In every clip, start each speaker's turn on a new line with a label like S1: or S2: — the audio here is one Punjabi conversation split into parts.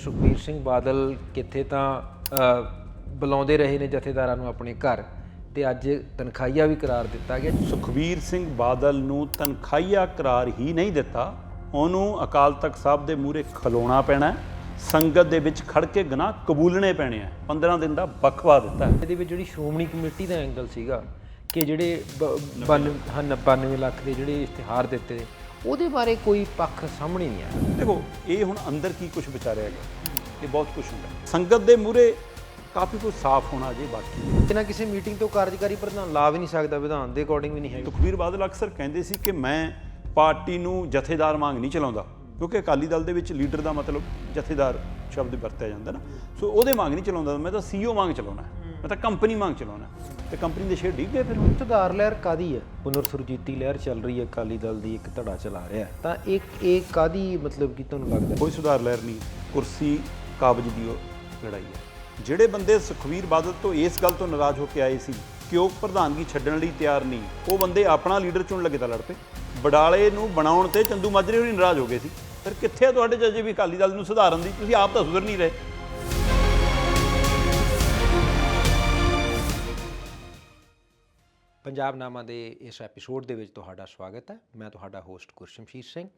S1: ਸੁਖਬੀਰ ਸਿੰਘ ਬਾਦਲ ਕਿੱਥੇ ਤਾਂ ਬੁਲਾਉਂਦੇ ਰਹੇ ਨੇ ਜਥੇਦਾਰਾਂ ਨੂੰ ਆਪਣੇ ਘਰ ਤੇ ਅੱਜ ਤਨਖਾਹੀਆ ਵੀ ਕਰਾਰ ਦਿੱਤਾ ਗਿਆ
S2: ਸੁਖਬੀਰ ਸਿੰਘ ਬਾਦਲ ਨੂੰ ਤਨਖਾਹੀਆ ਕਰਾਰ ਹੀ ਨਹੀਂ ਦਿੱਤਾ ਉਹਨੂੰ ਅਕਾਲ ਤਖਤ ਸਾਹਿਬ ਦੇ ਮੂਹਰੇ ਖਲੋਣਾ ਪੈਣਾ। ਸੰਗਤ ਦੇ ਵਿੱਚ ਖੜ ਕੇ ਗੁਨਾਹ ਕਬੂਲਣੇ ਪੈਣੇ ਆ 15 ਦਿਨ ਦਾ ਬਖਵਾ ਦਿੱਤਾ।
S1: ਇਹਦੇ ਵਿੱਚ ਜਿਹੜੀ ਸ਼੍ਰੋਮਣੀ ਕਮੇਟੀ ਦਾ ਐਂਗਲ ਸੀਗਾ ਕਿ ਜਿਹੜੇ 92 ਲੱਖ ਦੇ ਜਿਹੜੇ ਇਸ਼ਤਿਹਾਰ ਦਿੱਤੇ ਉਹਦੇ ਬਾਰੇ ਕੋਈ ਪੱਖ ਸਾਹਮਣੇ ਨਹੀਂ ਆਇਆ
S2: ਦੇਖੋ ਇਹ ਹੁਣ ਅੰਦਰ ਕੀ ਕੁਝ ਵਿਚਾਰਿਆ ਗਿਆ ਇਹ ਬਹੁਤ ਕੁਝ ਹੁੰਦਾ। ਸੰਗਤ ਦੇ ਮੂਹਰੇ ਕਾਫੀ ਕੁਝ ਸਾਫ਼ ਹੋਣਾ ਜੇ ਬਾਕੀ ਹੈ।
S1: ਕਿਨਾ ਕਿਸੇ ਮੀਟਿੰਗ ਤੋਂ ਕਾਰਜਕਾਰੀ ਪ੍ਰਧਾਨ ਲਾ ਵੀ ਨਹੀਂ ਸਕਦਾ ਵਿਧਾਨ ਦੇ ਅਕੋਰਡਿੰਗ ਵੀ ਨਹੀਂ ਹੈ
S2: ਸੁਖਬੀਰ ਬਾਦਲ ਅਕਸਰ ਕਹਿੰਦੇ ਸੀ ਕਿ ਮੈਂ ਪਾਰਟੀ ਨੂੰ ਜਥੇਦਾਰ ਵਾਂਗ ਨਹੀਂ ਚਲਾਉਂਦਾ ਕਿਉਂਕਿ ਅਕਾਲੀ ਦਲ ਦੇ ਵਿੱਚ ਲੀਡਰ ਦਾ ਮਤਲਬ ਜਥੇਦਾਰ ਸ਼ਬਦ ਵਰਤਿਆ ਜਾਂਦਾ ਨਾ ਸੋ ਉਹਦੇ ਵਾਂਗ ਨਹੀਂ ਚਲਾਉਂਦਾ ਮੈਂ ਤਾਂ ਸੀਈਓ ਵਾਂਗ ਚਲਾਉਣਾ ਹੈ। ਮੈਂ ਤਾਂ ਕੰਪਨੀ ਵਾਂਗ ਚਲਾਉਣਾ। ਤੇ ਕੰਪਨੀ ਦੇ ਸ਼ੇਅਰ ਡਿੱਗ ਗਏ ਫਿਰ। ਹੁਣ
S1: ਸੁਧਾਰ ਲਹਿਰ ਕਾਦੀ ਹੈ? ਪੁਨਰ ਸੁਰਜੀਤੀ ਲਹਿਰ ਚੱਲ ਰਹੀ ਹੈ ਅਕਾਲੀ ਦਲ ਦੀ ਇੱਕ ਧੜਾ ਚਲਾ ਰਿਹਾ ਹੈ। ਤਾਂ ਇੱਕ ਇਹ ਕਾਦੀ ਮਤਲਬ ਕੀ ਤੁਹਾਨੂੰ ਲੱਗਦਾ
S2: ਕੋਈ ਸੁਧਾਰ ਲਹਿਰ ਨਹੀਂ। ਕੁਰਸੀ ਕਾਬਜ ਦੀ ਉਹ ਲੜਾਈ ਹੈ। ਜਿਹੜੇ ਬੰਦੇ ਸੁਖਵੀਰ ਬਾਦਲ ਤੋਂ ਇਸ ਗੱਲ ਤੋਂ ਨਾਰਾਜ਼ ਹੋ ਕੇ ਆਏ ਸੀ ਕਿ ਉਹ ਪ੍ਰਧਾਨਗੀ ਛੱਡਣ ਲਈ ਤਿਆਰ ਨਹੀਂ ਉਹ ਬੰਦੇ ਆਪਣਾ ਲੀਡਰ ਚੁਣ ਲੱਗੇ ਤਾਂ ਲੜ ਪਏ ਬਡਾਲੇ ਨੂੰ ਬਣਾਉਣ ਤੇ ਚੰਦੂ ਮਾਜਰੇ ਵੀ ਨਾਰਾਜ਼ ਹੋ ਗਏ ਸੀ। ਫਿਰ ਕਿੱਥੇ ਆ ਤੁਹਾਡੇ ਜੱਜੇ ਵੀ ਅਕਾਲੀ ਦਲ ਨੂੰ ਸੁਧਾਰਨ ਦੀ? ਤੁਸੀਂ ਆਪ ਤਾਂ ਸੁਧਰ ਨਹੀਂ ਰਹੇ।
S1: ਪੰਜਾਬ ਨਾਮਾ ਦੇ ਇਸ ਐਪੀਸੋਡ ਦੇ ਵਿੱਚ ਤੁਹਾਡਾ ਸਵਾਗਤ ਹੈ। ਮੈਂ ਤੁਹਾਡਾ ਹੋਸਟ ਗੁਰਸ਼ਮਸ਼ੀਰ ਸਿੰਘ।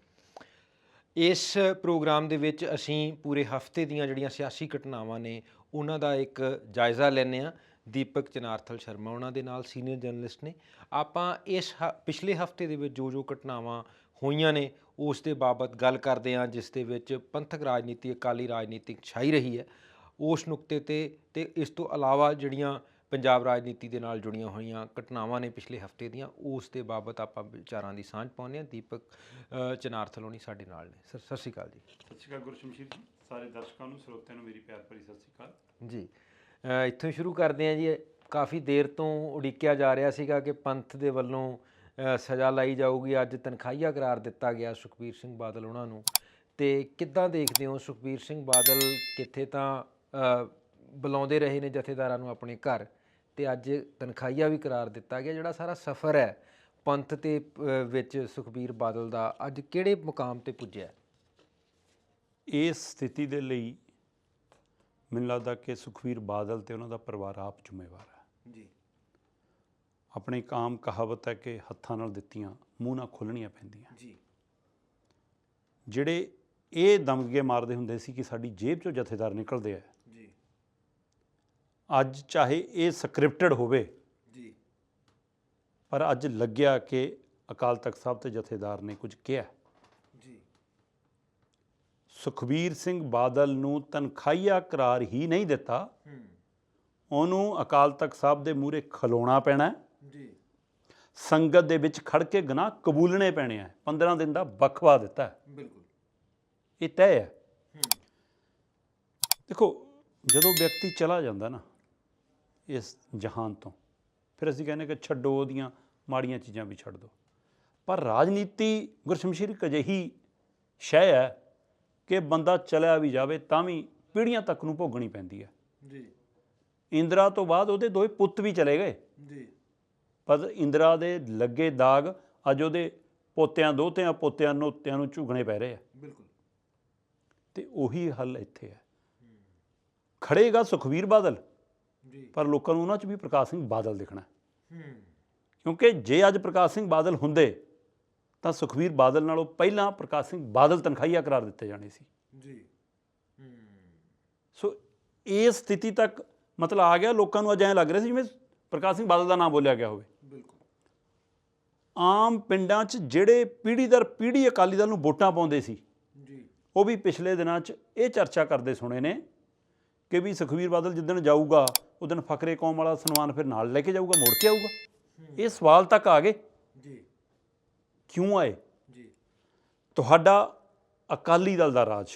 S1: ਇਸ ਪ੍ਰੋਗਰਾਮ ਦੇ ਵਿੱਚ ਅਸੀਂ ਪੂਰੇ ਹਫ਼ਤੇ ਦੀਆਂ ਜਿਹੜੀਆਂ ਸਿਆਸੀ ਘਟਨਾਵਾਂ ਨੇ, ਉਹਨਾਂ ਦਾ ਇੱਕ ਜਾਇਜ਼ਾ ਲੈਂਦੇ ਹਾਂ। ਦੀਪਕ ਚਨਾਰਥਲ ਸ਼ਰਮਾ ਉਹਨਾਂ ਦੇ ਨਾਲ ਸੀਨੀਅਰ ਜਰਨਲਿਸਟ ਨੇ। ਆਪਾਂ ਇਸ ਹ- ਪਿਛਲੇ ਹਫ਼ਤੇ ਦੇ ਵਿੱਚ ਜੋ ਜੋ ਘਟਨਾਵਾਂ ਹੋਈਆਂ ਨੇ, ਉਸ ਦੇ ਬਾਬਤ ਗੱਲ ਕਰਦੇ ਹਾਂ, ਜਿਸ ਦੇ ਵਿੱਚ ਪੰਥਕ ਰਾਜਨੀਤੀ, ਅਕਾਲੀ ਰਾਜਨੀਤੀ ਛਾਈ ਰਹੀ ਹੈ। ਉਸ ਨੁਕਤੇ ਤੇ ਤੇ ਇਸ ਤੋਂ ਇਲਾਵਾ ਜਿਹੜੀਆਂ ਪੰਜਾਬ ਰਾਜਨੀਤੀ ਦੇ ਨਾਲ ਜੁੜੀਆਂ ਹੋਈਆਂ ਘਟਨਾਵਾਂ ਨੇ ਪਿਛਲੇ ਹਫ਼ਤੇ ਦੀਆਂ ਉਸ ਦੇ ਬਾਬਤ ਆਪਾਂ ਵਿਚਾਰਾਂ ਦੀ ਸਾਂਝ ਪਾਉਂਦੇ ਹਾਂ। ਦੀਪਕ ਅ, ਚਨਾਰਥਲੋਂ ਸਾਡੇ ਨਾਲ ਨੇ। ਸਰ ਸਤਿ ਸ਼੍ਰੀ ਅਕਾਲ ਜੀ।
S2: ਸਤਿ ਸ਼੍ਰੀ ਅਕਾਲ ਗੁਰਸ਼ਮਸ਼ੀਰ ਜੀ ਸਾਰੇ ਦਰਸ਼ਕਾਂ ਨੂੰ ਸਰੋਤਿਆਂ ਨੂੰ ਮੇਰੀ ਪਿਆਰ ਭਰੀ ਸਤਿ ਸ਼੍ਰੀ ਅਕਾਲ।
S1: ਜੀ ਇੱਥੋਂ ਸ਼ੁਰੂ ਕਰਦੇ ਹਾਂ ਜੀ। ਕਾਫੀ ਦੇਰ ਤੋਂ ਉਡੀਕਿਆ ਜਾ ਰਿਹਾ ਸੀਗਾ ਕਿ ਪੰਥ ਦੇ ਵੱਲੋਂ ਸਜ਼ਾ ਲਾਈ ਜਾਊਗੀ। ਅੱਜ ਤਨਖਾਹੀਆ ਕਰਾਰ ਦਿੱਤਾ ਗਿਆ ਸੁਖਬੀਰ ਸਿੰਘ ਬਾਦਲ ਉਹਨਾਂ ਨੂੰ। ਤੇ ਕਿੱਦਾਂ ਦੇਖਦੇ ਹੋ ਸੁਖਬੀਰ ਸਿੰਘ ਬਾਦਲ? ਕਿੱਥੇ ਤਾਂ ਬੁਲਾਉਂਦੇ ਰਹੇ ਨੇ ਜਥੇਦਾਰਾਂ ਨੂੰ ਆਪਣੇ ਘਰ ਤੇ ਅੱਜ ਤਨਖਾਹੀਆ ਵੀ ਕਰਾਰ ਦਿੱਤਾ ਗਿਆ ਜਿਹੜਾ ਸਾਰਾ ਸਫ਼ਰ ਹੈ ਪੰਥ ਤੇ ਵਿੱਚ ਸੁਖਬੀਰ ਬਾਦਲ ਦਾ ਅੱਜ ਕਿਹੜੇ ਮੁਕਾਮ ਤੇ ਪੁੱਜਿਆ?
S2: ਇਸ ਸਥਿਤੀ ਦੇ ਲਈ ਮੈਨੂੰ ਲੱਗਦਾ ਕਿ ਸੁਖਵੀਰ ਬਾਦਲ ਤੇ ਉਹਨਾਂ ਦਾ ਪਰਿਵਾਰ ਆਪ ਜ਼ਿੰਮੇਵਾਰ ਹੈ।
S1: ਜੀ।
S2: ਆਪਣੀ ਕਾਮ ਕਹਾਵਤ ਹੈ ਕਿ ਹੱਥਾਂ ਨਾਲ ਦਿੱਤੀਆਂ ਮੂੰਹ ਨਾਲ ਖੋਲਣੀਆਂ ਪੈਂਦੀਆਂ।
S1: ਜੀ।
S2: ਜਿਹੜੇ ਇਹ ਦਮਗੇ ਮਾਰਦੇ ਹੁੰਦੇ ਸੀ ਕਿ ਸਾਡੀ ਜੇਬ ਚੋਂ ਜਥੇਦਾਰ ਨਿਕਲਦੇ ਆ ਅੱਜ ਚਾਹੇ ਇਹ ਸਕ੍ਰਿਪਟਡ ਹੋਵੇ।
S1: ਜੀ।
S2: ਪਰ ਅੱਜ ਲੱਗਿਆ ਕਿ ਅਕਾਲ ਤਖਤ ਸਾਹਿਬ ਤੇ ਜਥੇਦਾਰ ਨੇ ਕੁਝ ਕਿਹਾ।
S1: ਜੀ।
S2: ਸੁਖਬੀਰ ਸਿੰਘ ਬਾਦਲ ਨੂੰ ਤਨਖਾਹੀਆ ਕਰਾਰ ਹੀ ਨਹੀਂ ਦਿੱਤਾ।
S1: ਹੂੰ।
S2: ਉਹਨੂੰ ਅਕਾਲ ਤਖਤ ਸਾਹਿਬ ਦੇ ਮੂਹਰੇ ਖਲੋਣਾ ਪੈਣਾ।
S1: ਜੀ।
S2: ਸੰਗਤ ਦੇ ਵਿੱਚ ਖੜ ਕੇ ਗੁਨਾਹ ਕਬੂਲਣੇ ਪੈਣੇ ਆ। 15 ਦਿਨ ਦਾ ਬਖਵਾ ਦਿੱਤਾ।
S1: ਬਿਲਕੁਲ।
S2: ਇਹ ਤੈਅ ਹੂੰ। ਦੇਖੋ ਜਦੋਂ ਵਿਅਕਤੀ ਚਲਾ ਜਾਂਦਾ ਨਾ ਇਸ ਜਹਾਨ ਤੋਂ। ਫਿਰ ਅਸੀਂ ਕਹਿੰਦੇ ਕਿ ਛੱਡੋ ਉਹਦੀਆਂ ਮਾੜੀਆਂ ਚੀਜ਼ਾਂ ਵੀ ਛੱਡ ਦਿਓ। ਪਰ ਰਾਜਨੀਤੀ ਗੁਰਸ਼ਮਸ਼ੀਰ ਇੱਕ ਅਜਿਹੀ ਸ਼ੈ ਹੈ ਕਿ ਬੰਦਾ ਚਲਿਆ ਵੀ ਜਾਵੇ ਤਾਂ ਵੀ ਪੀੜ੍ਹੀਆਂ ਤੱਕ ਨੂੰ ਭੋਗਣੀ ਪੈਂਦੀ ਹੈ।
S1: ਜੀ।
S2: ਇੰਦਰਾ ਤੋਂ ਬਾਅਦ ਉਹਦੇ ਦੋਏ ਪੁੱਤ ਵੀ ਚਲੇ ਗਏ।
S1: ਜੀ।
S2: ਪਰ ਇੰਦਰਾ ਦੇ ਲੱਗੇ ਦਾਗ ਅੱਜ ਉਹਦੇ ਪੋਤਿਆਂ ਦੋਤਿਆਂ ਪੋਤਿਆਂ ਨੋਤਿਆਂ ਨੂੰ ਝੁਗਣੇ ਪੈ ਰਹੇ ਆ।
S1: ਬਿਲਕੁਲ।
S2: ਤੇ ਉਹੀ ਹੱਲ ਇੱਥੇ ਹੈ। ਖੜੇਗਾ ਸੁਖਵੀਰ ਬਾਦਲ।
S1: ਜੀ।
S2: ਪਰ ਲੋਕਾਂ ਨੂੰ ਉਹਨਾਂ 'ਚ ਵੀ ਪ੍ਰਕਾਸ਼ ਸਿੰਘ ਬਾਦਲ ਦਿਖਣਾ ਹੈ। ਕਿਉਂਕਿ ਜੇ ਅੱਜ ਪ੍ਰਕਾਸ਼ ਸਿੰਘ ਬਾਦਲ ਹੁੰਦੇ ਤਾਂ ਸੁਖਵੀਰ ਬਾਦਲ ਨਾਲੋਂ ਪਹਿਲਾਂ ਪ੍ਰਕਾਸ਼ ਸਿੰਘ ਬਾਦਲ ਤਨਖਾਹੀਆ ਕਰਾਰ ਦਿੱਤੇ ਜਾਣੇ ਸੀ।
S1: ਜੀ। ਹੂੰ।
S2: ਸੋ ਇਹ ਸਥਿਤੀ ਤੱਕ ਮਤਲਬ ਆ ਗਿਆ ਲੋਕਾਂ ਨੂੰ ਅੱਜ ਐਂ ਲੱਗ ਰਿਹਾ ਸੀ ਜਿਵੇਂ ਪ੍ਰਕਾਸ਼ ਸਿੰਘ ਬਾਦਲ ਦਾ ਨਾਮ ਬੋਲਿਆ ਗਿਆ ਹੋਵੇ।
S1: ਬਿਲਕੁਲ।
S2: ਆਮ ਪਿੰਡਾਂ 'ਚ ਜਿਹੜੇ ਪੀੜ੍ਹੀ ਦਰ ਪੀੜ੍ਹੀ ਅਕਾਲੀ ਦਲ ਨੂੰ ਵੋਟਾਂ ਪਾਉਂਦੇ ਸੀ
S1: ਜੀ।
S2: ਉਹ ਵੀ ਪਿਛਲੇ ਦਿਨਾਂ 'ਚ ਇਹ ਚਰਚਾ ਕਰਦੇ ਸੁਣੇ ਨੇ ਕਿ ਵੀ ਸੁਖਵੀਰ ਬਾਦਲ ਜਿੱਦਣ ਜਾਊਗਾ ਉਦਣ ਫਕਰੇ ਕੌਮ ਵਾਲਾ ਸਨਮਾਨ ਫਿਰ ਨਾਲ ਲੈ ਕੇ ਜਾਊਗਾ ਮੋੜ ਕੇ ਆਊਗਾ? ਇਹ ਸਵਾਲ ਤੱਕ ਆ ਗਏ।
S1: ਜੀ।
S2: ਕਿਉਂ ਆਏ?
S1: ਜੀ।
S2: ਤੁਹਾਡਾ ਅਕਾਲੀ ਦਲ ਦਾ ਰਾਜ।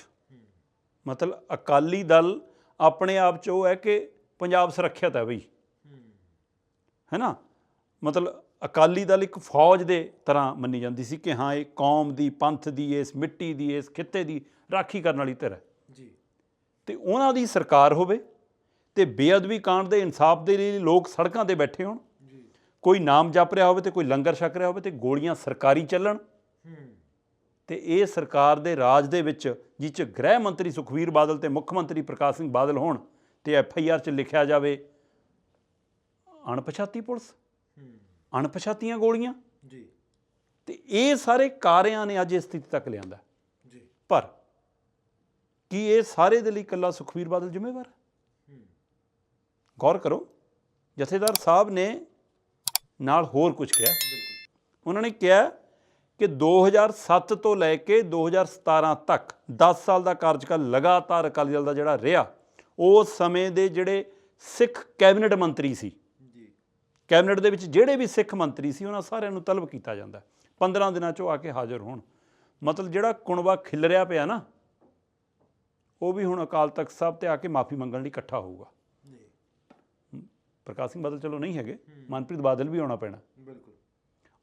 S2: ਮਤਲਬ ਅਕਾਲੀ ਦਲ ਆਪਣੇ ਆਪ 'ਚ ਉਹ ਹੈ ਕਿ ਪੰਜਾਬ ਸੁਰੱਖਿਅਤ ਹੈ ਬਈ।
S1: ਹੂੰ।
S2: ਨਾ ਮਤਲਬ ਅਕਾਲੀ ਦਲ ਇੱਕ ਫੌਜ ਦੇ ਤਰ੍ਹਾਂ ਮੰਨੀ ਜਾਂਦੀ ਸੀ ਕਿ ਹਾਂ ਇਹ ਕੌਮ ਦੀ ਪੰਥ ਦੀ ਇਸ ਮਿੱਟੀ ਦੀ ਇਸ ਖਿੱਤੇ ਦੀ ਰਾਖੀ ਕਰਨ ਵਾਲੀ ਧਿਰ ਹੈ। ਤੇ ਉਹਨਾਂ ਦੀ ਸਰਕਾਰ ਹੋਵੇ ਤੇ ਬੇਅਦਬੀ ਕਾਂਡ ਦੇ ਇਨਸਾਫ ਦੇ ਲਈ ਲੋਕ ਸੜਕਾਂ ਤੇ ਬੈਠੇ ਹੋਣ।
S1: ਜੀ।
S2: ਕੋਈ ਨਾਮ ਜਪ ਰਿਹਾ ਹੋਵੇ ਤੇ ਕੋਈ ਲੰਗਰ ਛਕ ਰਿਹਾ ਹੋਵੇ ਤੇ ਗੋਲੀਆਂ ਸਰਕਾਰੀ ਚੱਲਣ। ਤੇ ਇਹ ਸਰਕਾਰ ਦੇ ਰਾਜ ਦੇ ਵਿੱਚ ਜਿਹ 'ਚ ਗ੍ਰਹਿ ਮੰਤਰੀ ਸੁਖਵੀਰ ਬਾਦਲ ਤੇ ਮੁੱਖ ਮੰਤਰੀ ਪ੍ਰਕਾਸ਼ ਸਿੰਘ ਬਾਦਲ ਹੋਣ ਤੇ ਐਫ ਆਈ ਆਰ 'ਚ ਲਿਖਿਆ ਜਾਵੇ ਅਣਪਛਾਤੀ ਪੁਲਿਸ ਅਣਪਛਾਤੀਆਂ ਗੋਲੀਆਂ।
S1: ਜੀ।
S2: ਤੇ ਇਹ ਸਾਰੇ ਕਾਰਿਆਂ ਨੇ ਅੱਜ ਇਸ ਸਥਿਤੀ ਤੱਕ ਲਿਆਂਦਾ।
S1: ਜੀ।
S2: ਪਰ ਕੀ ਇਹ ਸਾਰੇ ਦੇ ਲਈ ਇਕੱਲਾ ਸੁਖਵੀਰ ਬਾਦਲ ਜ਼ਿੰਮੇਵਾਰ ਹੈ? ਗੌਰ ਕਰੋ ਜਥੇਦਾਰ ਸਾਹਿਬ ਨੇ ਨਾਲ ਹੋਰ ਕੁਝ ਕਿਹਾ। ਉਹਨਾਂ ਨੇ ਕਿਹਾ ਕਿ 2007 ਤੋਂ ਲੈ ਕੇ 2017 ਤੱਕ 10 ਸਾਲ ਦਾ ਕਾਰਜਕਾਲ ਲਗਾਤਾਰ ਅਕਾਲੀ ਦਲ ਦਾ ਜਿਹੜਾ ਰਿਹਾ ਉਸ ਸਮੇਂ ਦੇ ਜਿਹੜੇ ਸਿੱਖ ਕੈਬਨਿਟ ਮੰਤਰੀ ਸੀ।
S1: ਜੀ।
S2: ਕੈਬਨਿਟ ਦੇ ਵਿੱਚ ਜਿਹੜੇ ਵੀ ਸਿੱਖ ਮੰਤਰੀ ਸੀ ਉਹਨਾਂ ਸਾਰਿਆਂ ਨੂੰ ਤਲਬ ਕੀਤਾ ਜਾਂਦਾ। ਹੈ। 15 ਦਿਨਾਂ 'ਚੋਂ ਆ ਕੇ ਹਾਜ਼ਰ ਹੋਣ। ਮਤਲਬ ਜਿਹੜਾ ਕੁਣਬਾ ਖਿਲਰਿਆ ਪਿਆ ਨਾ ਉਹ ਵੀ ਹੁਣ ਅਕਾਲ ਤਖਤ ਸਾਹਿਬ ਤੇ ਆ ਕੇ ਮਾਫੀ ਮੰਗਣ ਲਈ ਇਕੱਠਾ ਹੋਊਗਾ।
S1: ਜੀ।
S2: ਪ੍ਰਕਾਸ਼ ਸਿੰਘ ਬਾਦਲ ਚਲੋ ਨਹੀਂ ਹੈਗੇ ਮਨਪ੍ਰੀਤ ਬਾਦਲ ਵੀ ਆਉਣਾ ਪੈਣਾ।
S1: ਬਿਲਕੁਲ।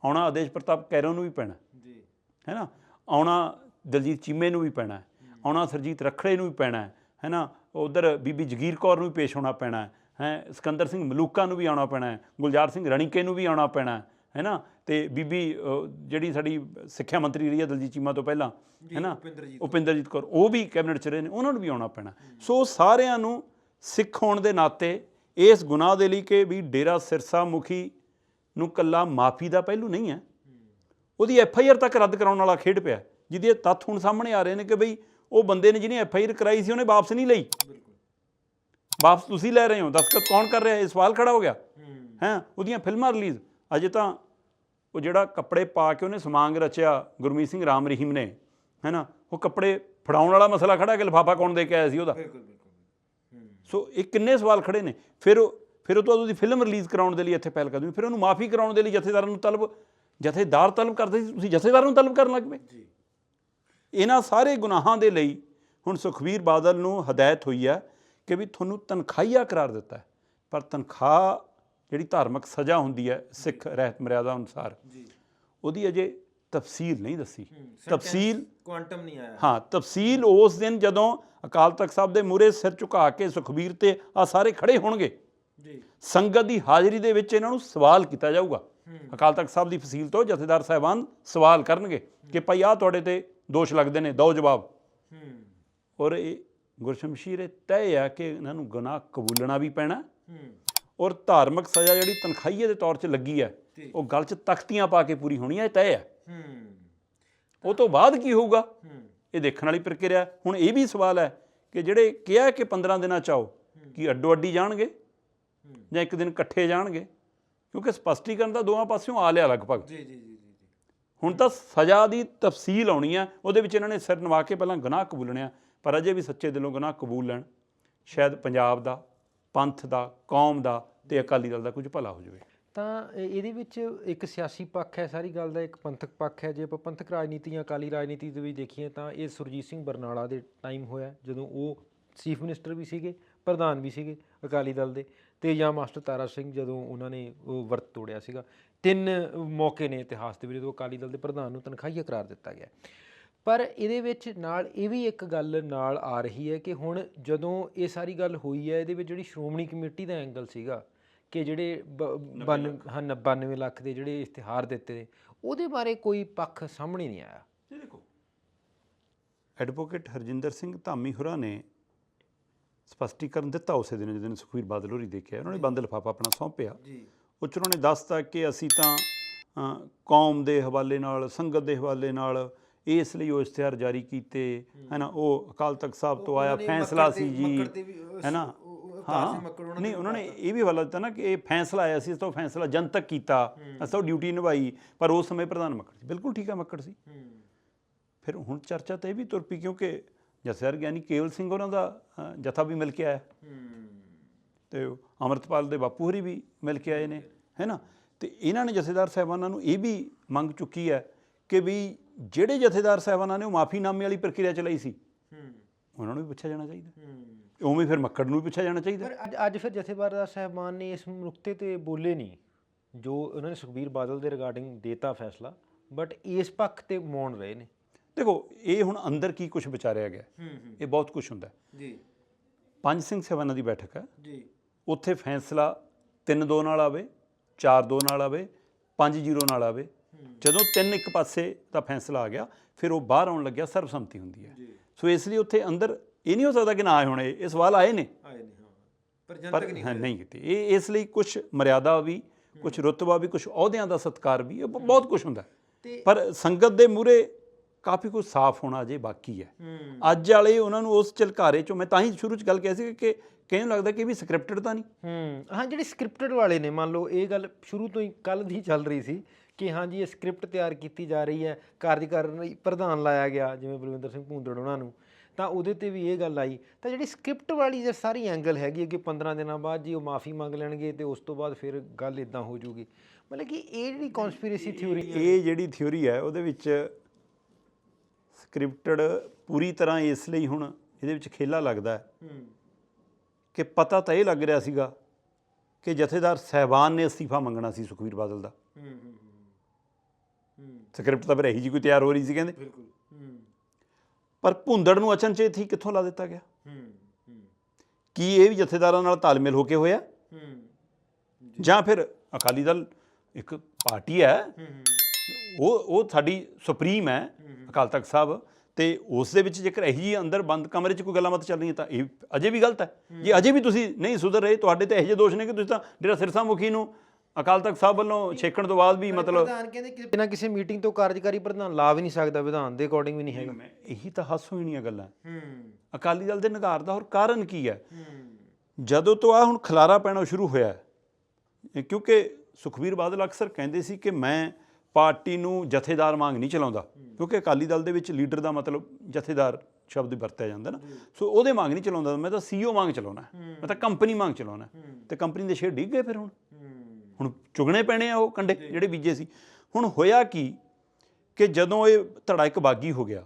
S2: ਆਉਣਾ ਆਦੇਸ਼ ਪ੍ਰਤਾਪ ਕੈਰੋਂ ਨੂੰ ਵੀ ਪੈਣਾ।
S1: ਜੀ।
S2: ਹੈ ਨਾ ਆਉਣਾ ਦਲਜੀਤ ਚੀਮੇ ਨੂੰ ਵੀ ਪੈਣਾ। ਆਉਣਾ ਸਰਜੀਤ ਰਖੜੇ ਨੂੰ ਵੀ ਪੈਣਾ। ਹੈ ਹੈ ਨਾ ਉਧਰ ਬੀਬੀ ਜਗੀਰ ਕੌਰ ਨੂੰ ਵੀ ਪੇਸ਼ ਹੋਣਾ ਪੈਣਾ। ਹੈ? ਹੈ ਸਿਕੰਦਰ ਸਿੰਘ ਮਲੂਕਾ ਨੂੰ ਵੀ ਆਉਣਾ ਪੈਣਾ। ਹੈ ਗੁਲਜ਼ਾਰ ਸਿੰਘ ਰਣੀਕੇ ਨੂੰ ਵੀ ਆਉਣਾ ਪੈਣਾ। ਹੈ ਹੈ ਨਾ ਤੇ ਬੀਬੀ ਜਿਹੜੀ ਸਾਡੀ ਸਿੱਖਿਆ ਮੰਤਰੀ ਰਹੀ ਹੈ ਦਲਜੀਤ ਚੀਮਾ ਤੋਂ ਪਹਿਲਾਂ ਹੈ ਨਾ
S1: ਉਪਿੰਦਰਜੀਤ
S2: ਕੌਰ। ਉਹ ਵੀ ਕੈਬਨਿਟ 'ਚ ਰਹੇ ਨੇ ਉਹਨਾਂ ਨੂੰ ਵੀ ਆਉਣਾ ਪੈਣਾ। ਸੋ ਸਾਰਿਆਂ ਨੂੰ ਸਿੱਖ ਹੋਣ ਦੇ ਨਾਤੇ ਇਸ ਗੁਨਾਹ ਦੇ ਲਈ ਕਿ ਵੀ ਡੇਰਾ ਸਿਰਸਾ ਮੁਖੀ ਨੂੰ ਕੱਲਾ ਮਾਫੀ ਦਾ ਪਹਿਲੂ ਨਹੀਂ ਹੈ। ਉਹਦੀ ਐਫ ਆਈ ਆਰ ਤੱਕ ਰੱਦ ਕਰਾਉਣ ਵਾਲਾ ਖੇਡ ਪਿਆ। ਜਿਹਦੇ ਤੱਥ ਹੁਣ ਸਾਹਮਣੇ ਆ ਰਹੇ ਨੇ ਕਿ ਬਈ ਉਹ ਬੰਦੇ ਨੇ ਜਿਹਨੇ ਐਫ ਆਈ ਆਰ ਕਰਾਈ ਸੀ ਉਹਨੇ ਵਾਪਸ ਨਹੀਂ ਲਈ।
S1: ਬਿਲਕੁਲ।
S2: ਵਾਪਸ ਤੁਸੀਂ ਲੈ ਰਹੇ ਹੋ। ਦਸਤਖਤ ਕੌਣ ਕਰ ਰਿਹਾ? ਇਹ ਸਵਾਲ ਖੜਾ ਹੋ ਗਿਆ।
S1: ਹੈਂ?
S2: ਉਹਦੀਆਂ ਫਿਲਮਾਂ ਰਿਲੀਜ਼। ਅਜੇ ਤਾਂ ਉਹ ਜਿਹੜਾ ਕੱਪੜੇ ਪਾ ਕੇ ਉਹਨੇ ਸਮਾਂਗ ਰਚਿਆ ਗੁਰਮੀਤ ਸਿੰਘ ਰਾਮ ਰਹੀਮ ਨੇ ਹੈਨਾ ਉਹ ਕੱਪੜੇ ਫੜਾਉਣ ਵਾਲਾ ਮਸਲਾ ਖੜਾ ਕਿ ਲਿਫਾਫਾ ਕੌਣ ਦੇ ਕੇ ਆਇਆ ਸੀ ਉਹਦਾ?
S1: ਬਿਲਕੁਲ
S2: ਸੋ ਇਹ ਕਿੰਨੇ ਸਵਾਲ ਖੜੇ ਨੇ। ਫਿਰ ਉਹ ਫਿਰ ਉਹ ਤੋਂ ਉਹਦੀ ਫਿਲਮ ਰਿਲੀਜ਼ ਕਰਾਉਣ ਦੇ ਲਈ ਇੱਥੇ ਪਹਿਲ ਕਦਮੀ ਫਿਰ ਉਹਨੂੰ ਮਾਫੀ ਕਰਾਉਣ ਦੇ ਲਈ ਜਥੇਦਾਰਾਂ ਨੂੰ ਤਲਬ ਜਥੇਦਾਰ ਤਲਬ ਕਰਦੇ ਸੀ ਤੁਸੀਂ ਜਥੇਦਾਰ ਨੂੰ ਤਲਬ ਕਰਨ ਲੱਗ ਪਏ?
S1: ਜੀ।
S2: ਇਹਨਾਂ ਸਾਰੇ ਗੁਨਾਹਾਂ ਦੇ ਲਈ ਹੁਣ ਸੁਖਵੀਰ ਬਾਦਲ ਨੂੰ ਹਦਾਇਤ ਹੋਈ ਹੈ ਕਿ ਵੀ ਤੁਹਾਨੂੰ ਤਨਖਾਹੀਆ ਕਰਾਰ ਦਿੱਤਾ ਪਰ ਤਨਖਾਹ ਜਿਹੜੀ ਧਾਰਮਿਕ ਸਜ਼ਾ ਹੁੰਦੀ ਹੈ ਸਿੱਖ ਰਹਿਤ ਮਰਿਆਦਾ ਅਨੁਸਾਰ
S1: ਜੀ।
S2: ਉਹਦੀ ਅਜੇ ਤਫਸੀਲ ਨਹੀਂ ਦੱਸੀ। ਤਫਸੀਲ
S1: ਕੁਆਂਟਮ ਨਹੀਂ ਆਇਆ।
S2: ਹਾਂ ਤਫਸੀਲ ਉਸ ਦਿਨ ਜਦੋਂ ਅਕਾਲ ਤਖਤ ਸਾਹਿਬ ਦੇ ਮੂਹਰੇ ਸਿਰ ਝੁਕਾ ਕੇ ਸੁਖਬੀਰ ਤੇ ਆ ਸਾਰੇ ਖੜੇ ਹੋਣਗੇ।
S1: ਜੀ।
S2: ਸੰਗਤ ਦੀ ਹਾਜ਼ਰੀ ਦੇ ਵਿੱਚ ਇਹਨਾਂ ਨੂੰ ਸਵਾਲ ਕੀਤਾ ਜਾਊਗਾ। ਅਕਾਲ ਤਖਤ ਸਾਹਿਬ ਦੀ ਫਸੀਲ ਤੋਂ ਜਥੇਦਾਰ ਸਾਹਿਬਾਨ ਸਵਾਲ ਕਰਨਗੇ ਕਿ ਭਾਈ ਆ ਤੁਹਾਡੇ ਤੇ ਦੋਸ਼ ਲੱਗਦੇ ਨੇ ਦਿਓ ਜਵਾਬ।
S1: ਹੂੰ।
S2: ਔਰ ਇਹ ਗੁਰਸ਼ਮਸ਼ੀਰ ਇਹ ਤੈਅ ਆ ਕਿ ਇਹਨਾਂ ਨੂੰ ਗੁਨਾਹ ਕਬੂਲਣਾ ਵੀ ਪੈਣਾ।
S1: ਹੂੰ।
S2: ਔਰ ਧਾਰਮਿਕ ਸਜ਼ਾ ਜਿਹੜੀ ਤਨਖਾਹੀਏ ਦੇ ਤੌਰ 'ਚ ਲੱਗੀ ਹੈ। ਉਹ ਗਲ 'ਚ ਤਖਤੀਆਂ ਪਾ ਕੇ ਪੂਰੀ ਹੋਣੀ ਹੈ ਇਹ ਤੈਅ ਹੈ।
S1: ਹੂੰ।
S2: ਉਹ ਤੋਂ ਬਾਅਦ ਕੀ ਹੋਊਗਾ? ਇਹ ਦੇਖਣ ਵਾਲੀ ਪ੍ਰਕਿਰਿਆ। ਹੁਣ ਇਹ ਵੀ ਸਵਾਲ ਹੈ ਕਿ ਜਿਹੜੇ ਕਿਹਾ ਕਿ 15 ਦਿਨਾਂ ਚ ਆਓ ਕੀ ਅੱਡੋ ਅੱਡੀ ਜਾਣਗੇ ਜਾਂ ਇੱਕ ਦਿਨ ਇਕੱਠੇ ਜਾਣਗੇ? ਕਿਉਂਕਿ ਸਪਸ਼ਟੀਕਰਨ ਤਾਂ ਦੋਵਾਂ ਪਾਸਿਓਂ ਆ ਲਿਆ ਲਗਭਗ।
S1: ਜੀ ਜੀ ਜੀ ਜੀ ਜੀ।
S2: ਹੁਣ ਤਾਂ ਸਜ਼ਾ ਦੀ ਤਫਸੀਲ ਆਉਣੀ ਹੈ ਉਹਦੇ ਵਿੱਚ ਇਹਨਾਂ ਨੇ ਸਿਰ ਨਵਾ ਕੇ ਪਹਿਲਾਂ ਗੁਨਾਹ ਕਬੂਲਣਿਆ ਪਰ ਅਜੇ ਵੀ ਸੱਚੇ ਦਿਲੋਂ ਗੁਨਾਹ ਕਬੂਲ ਲੈਣ। ਸ਼ਾਇਦ ਪੰਜਾਬ ਦਾ ਪੰਥ ਦਾ ਕੌਮ ਦਾ ਤੇ ਅਕਾਲੀ ਦਲ ਦਾ ਕੁਝ ਭਲਾ ਹੋ ਜਾਵੇ।
S1: ਤਾਂ ਇਹਦੇ ਵਿੱਚ ਇੱਕ ਸਿਆਸੀ ਪੱਖ ਹੈ, ਸਾਰੀ ਗੱਲ ਦਾ ਇੱਕ ਪੰਥਕ ਪੱਖ ਹੈ। ਜੇ ਆਪਾਂ ਪੰਥਕ ਰਾਜਨੀਤੀ ਜਾਂ ਅਕਾਲੀ ਰਾਜਨੀਤੀ ਦੇ ਵਿੱਚ ਦੇਖੀਏ ਤਾਂ ਇਹ ਸੁਰਜੀਤ ਸਿੰਘ ਬਰਨਾਲਾ ਦੇ ਟਾਈਮ ਹੋਇਆ ਜਦੋਂ ਉਹ ਚੀਫ ਮਿਨਿਸਟਰ ਵੀ ਸੀਗੇ, ਪ੍ਰਧਾਨ ਵੀ ਸੀਗੇ ਅਕਾਲੀ ਦਲ ਦੇ ਤੇ ਜਾਂ ਮਾਸਟਰ ਤਾਰਾ ਸਿੰਘ ਜਦੋਂ ਉਹਨਾਂ ਨੇ ਉਹ ਵਰਤ ਤੋੜਿਆ ਸੀਗਾ। ਤਿੰਨ ਮੌਕੇ ਨੇ ਇਤਿਹਾਸ ਦੇ ਵਿੱਚ ਜਦੋਂ ਅਕਾਲੀ ਦਲ ਦੇ ਪ੍ਰਧਾਨ ਨੂੰ ਤਨਖਾਹੀਆ ਕਰਾਰ ਦਿੱਤਾ ਗਿਆ। ਪਰ ਇਹਦੇ ਵਿੱਚ ਨਾਲ ਇਹ ਵੀ ਇੱਕ ਗੱਲ ਨਾਲ ਆ ਰਹੀ ਹੈ ਕਿ ਹੁਣ ਜਦੋਂ ਇਹ ਸਾਰੀ ਗੱਲ ਹੋਈ ਹੈ, ਇਹਦੇ ਵਿੱਚ ਜਿਹੜੀ ਸ਼੍ਰੋਮਣੀ ਕਮੇਟੀ ਦਾ ਐਂਗਲ ਸੀਗਾ ਕਿ ਜਿਹੜੇ ਬ- ਬਨ ਹਾਂ 92 ਲੱਖ ਦੇ ਜਿਹੜੇ ਇਸ਼ਤਿਹਾਰ ਦਿੱਤੇ ਨੇ ਉਹਦੇ ਬਾਰੇ ਕੋਈ ਪੱਖ ਸਾਹਮਣੇ ਨਹੀਂ ਆਇਆ।
S2: ਜੀ ਦੇਖੋ ਐਡਵੋਕੇਟ ਹਰਜਿੰਦਰ ਸਿੰਘ ਧਾਮੀ ਹੁਰਾ ਨੇ ਸਪਸ਼ਟੀਕਰਨ ਦਿੱਤਾ ਉਸੇ ਦਿਨ ਜਦੋਂ ਸੁਖਵੀਰ ਬਾਦਲ ਹੋਰੀ ਦੇਖਿਆ। ਉਹਨਾਂ ਨੇ ਬੰਦ ਲਿਫਾਫਾ ਆਪਣਾ ਸੌਂਪਿਆ।
S1: ਜੀ।
S2: ਉਹ 'ਚ ਉਹਨਾਂ ਨੇ ਦੱਸਤਾ ਕਿ ਅਸੀਂ ਤਾਂ ਕੌਮ ਦੇ ਹਵਾਲੇ ਨਾਲ ਸੰਗਤ ਦੇ ਹਵਾਲੇ ਨਾਲ ਇਸ ਲਈ ਉਹ ਇਸ਼ਤਿਹਾਰ ਜਾਰੀ ਕੀਤੇ। ਹੈ। ਨਾ ਉਹ ਅਕਾਲ ਤਖਤ ਸਾਹਿਬ ਤੋਂ ਆਇਆ ਫੈਸਲਾ ਸੀ ਜੀ ਹੈ। ਨਾ ਹਾਂ ਨਹੀਂ ਉਹਨਾਂ ਨੇ ਇਹ ਵੀ ਹਵਾਲਾ ਦਿੱਤਾ ਨਾ ਕਿ ਇਹ ਫੈਸਲਾ ਆਇਆ ਸੀ ਇਸ ਤੋਂ ਫੈਸਲਾ ਜਨਤਕ ਕੀਤਾ ਅਸੀਂ ਤਾਂ ਡਿਊਟੀ ਨਿਭਾਈ ਪਰ ਉਸ ਸਮੇਂ ਪ੍ਰਧਾਨ ਮੱਕੜ ਸੀ। ਬਿਲਕੁਲ ਠੀਕ ਹੈ ਮੱਕੜ ਸੀ। ਫਿਰ ਹੁਣ ਚਰਚਾ ਤਾਂ ਇਹ ਵੀ ਤੁਰ ਪਈ ਕਿਉਂਕਿ ਜਥੇਦਾਰ ਗਿਆਨੀ ਕੇਵਲ ਸਿੰਘ ਉਹਨਾਂ ਦਾ ਜਥਾ ਵੀ ਮਿਲ ਕੇ ਆਇਆ। ਤੇ ਅੰਮ੍ਰਿਤਪਾਲ ਦੇ ਬਾਪੂ ਹਰੀ ਵੀ ਮਿਲ ਕੇ ਆਏ ਨੇ ਹੈ ਨਾ? ਤੇ ਇਹਨਾਂ ਨੇ ਜਥੇਦਾਰ ਸਾਹਿਬਾਨਾਂ ਨੂੰ ਇਹ ਵੀ ਮੰਗ ਚੁੱਕੀ ਹੈ ਕਿ ਵੀ ਜਿਹੜੇ ਜਥੇਦਾਰ ਸਾਹਿਬਾਨਾਂ ਨੇ ਉਹ ਮਾਫੀਨਾਮੇ ਵਾਲੀ ਪ੍ਰਕਿਰਿਆ ਚਲਾਈ ਸੀ ਉਹਨਾਂ ਨੂੰ ਵੀ ਪੁੱਛਿਆ ਜਾਣਾ ਚਾਹੀਦਾ। ਉਵੇਂ ਫਿਰ ਮੱਕੜ ਨੂੰ ਵੀ ਪੁੱਛਿਆ ਜਾਣਾ ਚਾਹੀਦਾ?
S1: ਪਰ ਅੱਜ ਅੱਜ ਫਿਰ ਜਥੇਦਾਰ ਸਾਹਿਬਾਨ ਨੇ ਇਸ ਨੁਕਤੇ ਤੇ ਬੋਲੇ ਨਹੀਂ ਜੋ ਉਹਨਾਂ ਨੇ ਸੁਖਬੀਰ ਬਾਦਲ ਦੇ ਰਿਗਾਰਡਿੰਗ ਦੇਤਾ ਫੈਸਲਾ ਬਟ ਇਸ ਪੱਖ ਤੇ ਮੌਨ ਰਹੇ ਨੇ।
S2: ਦੇਖੋ ਇਹ ਹੁਣ ਅੰਦਰ ਕੀ ਕੁਝ ਵਿਚਾਰਿਆ ਗਿਆ? ਇਹ ਬਹੁਤ ਕੁਝ ਹੁੰਦਾ।
S1: ਜੀ।
S2: ਪੰਜ ਸਿੰਘ ਸਾਹਿਬਾਨਾਂ ਦੀ ਬੈਠਕ ਹੈ।
S1: ਜੀ।
S2: ਉੱਥੇ ਫੈਸਲਾ 3-2 ਨਾਲ ਆਵੇ 4-2 ਨਾਲ ਆਵੇ 5-0 ਨਾਲ ਆਵੇ। ਜਦੋਂ ਤਿੰਨ ਇੱਕ ਪਾਸੇ ਦਾ ਫੈਸਲਾ ਆ ਗਿਆ ਫਿਰ ਉਹ ਬਾਹਰ ਆਉਣ ਲੱਗਿਆ ਸਰਬਸੰਮਤੀ ਹੁੰਦੀ ਹੈ। ਸੋ ਇਸ ਲਈ ਉੱਥੇ ਅੰਦਰ ਇਹ ਨਹੀਂ ਹੋ ਸਕਦਾ ਕਿ ਨਾ ਆਏ ਹੋਣੇ ਇਹ ਸਵਾਲ ਆਏ ਨੇ।
S1: ਆਏ ਨਹੀਂ ਹਾਂ। ਪਰ
S2: ਪਰ ਹਾਂ, ਨਹੀਂ ਕੀਤੀ। ਇਹ ਇਸ ਲਈ ਕੁਝ ਮਰਿਆਦਾ ਵੀ ਕੁਝ ਰੁਤਬਾ ਵੀ ਕੁਝ ਅਹੁਦਿਆਂ ਦਾ ਸਤਕਾਰ ਵੀ ਬਹੁਤ ਕੁਝ ਹੁੰਦਾ। ਪਰ ਸੰਗਤ ਦੇ ਮੂਰੇ ਕਾਫੀ ਕੁਝ ਸਾਫ਼ ਹੋਣਾ ਅਜੇ ਬਾਕੀ ਹੈ। ਅੱਜ ਵਾਲੇ ਉਹਨਾਂ ਨੂੰ ਉਸ ਝਲਕਾਰੇ ਚੋਂ ਮੈਂ ਤਾਂ ਹੀ ਸ਼ੁਰੂ ਚ ਗੱਲ ਕਿਹਾ ਸੀ ਕਿ ਕਿਹਨੂੰ ਲੱਗਦਾ ਕਿ ਵੀ ਸਕ੍ਰਿਪਟਡ ਤਾਂ ਨਹੀਂ।
S1: ਹੂੰ। ਹਾਂ ਜਿਹੜੇ ਸਕ੍ਰਿਪਟਡ ਵਾਲੇ ਨੇ ਮੰਨ ਲਓ ਇਹ ਗੱਲ ਸ਼ੁਰੂ ਤੋਂ ਹੀ ਕੱਲ ਦੀ ਚੱਲ ਰਹੀ ਸੀ ਕਿ ਹਾਂ ਜੀ ਇਹ ਸਕ੍ਰਿਪਟ ਤਿਆਰ ਕੀਤੀ ਜਾ ਰਹੀ ਹੈ। ਕਾਰਜਕਾਰਨੀ ਪ੍ਰਧਾਨ ਲਾਇਆ ਗਿਆ ਜਿਵੇਂ ਬਲਵਿੰਦਰ ਸਿੰਘ ਭੂੰਦੜ ਉਹਨਾਂ ਨੂੰ। ਤਾਂ ਉਹਦੇ ਤੇ ਵੀ ਇਹ ਗੱਲ ਆਈ। ਤਾਂ ਜਿਹੜੀ ਸਕ੍ਰਿਪਟ ਵਾਲੀ ਜੇ ਸਾਰੀ ਐਂਗਲ ਹੈਗੀ ਕਿ 15 ਦਿਨਾਂ ਬਾਅਦ ਜੀ ਉਹ ਮਾਫੀ ਮੰਗ ਲੈਣਗੇ ਤੇ ਉਸ ਤੋਂ ਬਾਅਦ ਫਿਰ ਗੱਲ ਇਦਾਂ ਹੋ ਜੂਗੀ। ਮਤਲਬ ਕਿ ਇਹ ਜਿਹੜੀ ਕਨਸਪੀਰੇਸੀ ਥਿਊਰੀ
S2: ਇਹ ਜਿਹੜੀ ਥਿਉਰੀ ਹੈ ਉਹਦੇ ਵਿੱਚ ਸਕ੍ਰਿਪਟਡ ਪੂਰੀ ਤਰ੍ਹਾਂ ਇਸ ਲਈ ਹੁਣ ਇਹਦੇ ਵਿੱਚ ਖੇਲਾ ਲੱਗਦਾ ਹੈ
S1: ਹੂੰ
S2: ਕਿ ਪਤਾ ਤਾਂ ਇਹ ਲੱਗ ਰਿਹਾ ਸੀਗਾ ਕਿ ਜਥੇਦਾਰ ਸਹਿਬਾਨ ਨੇ ਅਸਤੀਫਾ ਮੰਗਣਾ ਸੀ ਸੁਖਵੀਰ ਬਾਦਲ ਦਾ।
S1: ਹੂੰ ਹੂੰ ਹੂੰ
S2: ਸਕ੍ਰਿਪਟ ਤਾਂ ਫਿਰ ਇਹੀ ਜੀ ਕੋਈ ਤਿਆਰ ਹੋ ਰਹੀ ਸੀ ਕਹਿੰਦੇ।
S1: ਬਿਲਕੁਲ।
S2: ਪਰ ਭੁੰਦੜ ਨੂੰ ਅਚਨਚੇਤ ਹੀ ਕਿੱਥੋਂ ਲਾ ਦਿੱਤਾ ਗਿਆ? ਕੀ ਇਹ ਵੀ ਜਥੇਦਾਰਾਂ ਨਾਲ ਤਾਲਮੇਲ ਹੋ ਕੇ ਹੋਇਆ? ਜਾਂ। ਫਿਰ ਅਕਾਲੀ ਦਲ ਇੱਕ ਪਾਰਟੀ ਹੈ ਉਹ ਉਹ ਸਾਡੀ ਸੁਪਰੀਮ ਹੈ ਅਕਾਲ ਤਖਤ ਸਾਹਿਬ ਤੇ ਉਸ ਦੇ ਵਿੱਚ ਜੇਕਰ ਇਹੀ ਜੀ ਅੰਦਰ ਬੰਦ ਕਮਰੇ 'ਚ ਕੋਈ ਗੱਲਾਂ ਬਾਤ ਚੱਲ ਰਹੀਆਂ ਤਾਂ ਇਹ ਅਜੇ ਵੀ ਗਲਤ ਹੈ। ਜੇ ਅਜੇ ਵੀ ਤੁਸੀਂ ਨਹੀਂ ਸੁਧਰ ਰਹੇ ਤੁਹਾਡੇ ਤੇ ਇਹੋ ਜਿਹੇ ਦੋਸ਼ ਨੇ ਕਿ ਤੁਸੀਂ ਤਾਂ ਡੇਰਾ ਸਿਰਸਾ ਮੁਖੀ ਨੂੰ ਅਕਾਲ ਤਖਤ ਸਾਹਿਬ ਵੱਲੋਂ ਛੇਕਣ ਤੋਂ ਬਾਅਦ ਵੀ ਮਤਲਬ
S1: ਪ੍ਰਧਾਨ ਕਹਿੰਦੇ ਕਿ ਬਿਨਾਂ ਕਿਸੇ ਮੀਟਿੰਗ ਤੋਂ ਕਾਰਜਕਾਰੀ ਪ੍ਰਧਾਨ ਲਾ ਵੀ ਨਹੀਂ ਸਕਦਾ ਵਿਧਾਨ ਦੇ ਅਕੋਰਡਿੰਗ ਵੀ ਨਹੀਂ ਹੈਗਾ।
S2: ਮੈਂ ਇਹੀ ਤਾਂ ਹੱਸ ਹੋਈਆਂ ਗੱਲਾਂ।
S1: ਹੂੰ।
S2: ਅਕਾਲੀ ਦਲ ਦੇ ਨਿਗਾਰ ਦਾ ਹੋਰ ਕਾਰਨ ਕੀ ਹੈ?
S1: ਹੂੰ।
S2: ਜਦੋਂ ਤੋਂ ਆ ਹੁਣ ਖਲਾਰਾ ਪੈਣਾ ਸ਼ੁਰੂ ਹੋਇਆ ਕਿਉਂਕਿ ਸੁਖਬੀਰ ਬਾਦਲ ਅਕਸਰ ਕਹਿੰਦੇ ਸੀ ਕਿ ਮੈਂ ਪਾਰਟੀ ਨੂੰ ਜਥੇਦਾਰ ਵਾਂਗ ਨਹੀਂ ਚਲਾਉਂਦਾ ਕਿਉਂਕਿ ਅਕਾਲੀ ਦਲ ਦੇ ਵਿੱਚ ਲੀਡਰ ਦਾ ਮਤਲਬ ਜਥੇਦਾਰ ਸ਼ਬਦ ਵਰਤਿਆ ਜਾਂਦਾ ਨਾ। ਸੋ ਉਹਦੇ ਵਾਂਗ ਨਹੀਂ ਚਲਾਉਂਦਾ ਮੈਂ ਤਾਂ ਸੀਈਓ ਵਾਂਗ ਚਲਾਉਣਾ। ਮੈਂ ਤਾਂ ਕੰਪਨੀ ਵਾਂਗ ਚਲਾਉਣਾ। ਤੇ ਕੰਪਨੀ ਦੇ ਸ਼ੇਅਰ ਡਿੱਗ ਗਏ ਫਿਰ ਹੁਣ। ਹੁਣ ਚੁਗਣੇ ਪੈਣੇ ਆ ਉਹ ਕੰਡੇ ਜਿਹੜੇ ਬੀਜੇ ਸੀ। ਹੁਣ ਹੋਇਆ ਕੀ ਕਿ ਜਦੋਂ ਇਹ ਧੜਾ ਇੱਕ ਬਾਗੀ ਹੋ ਗਿਆ,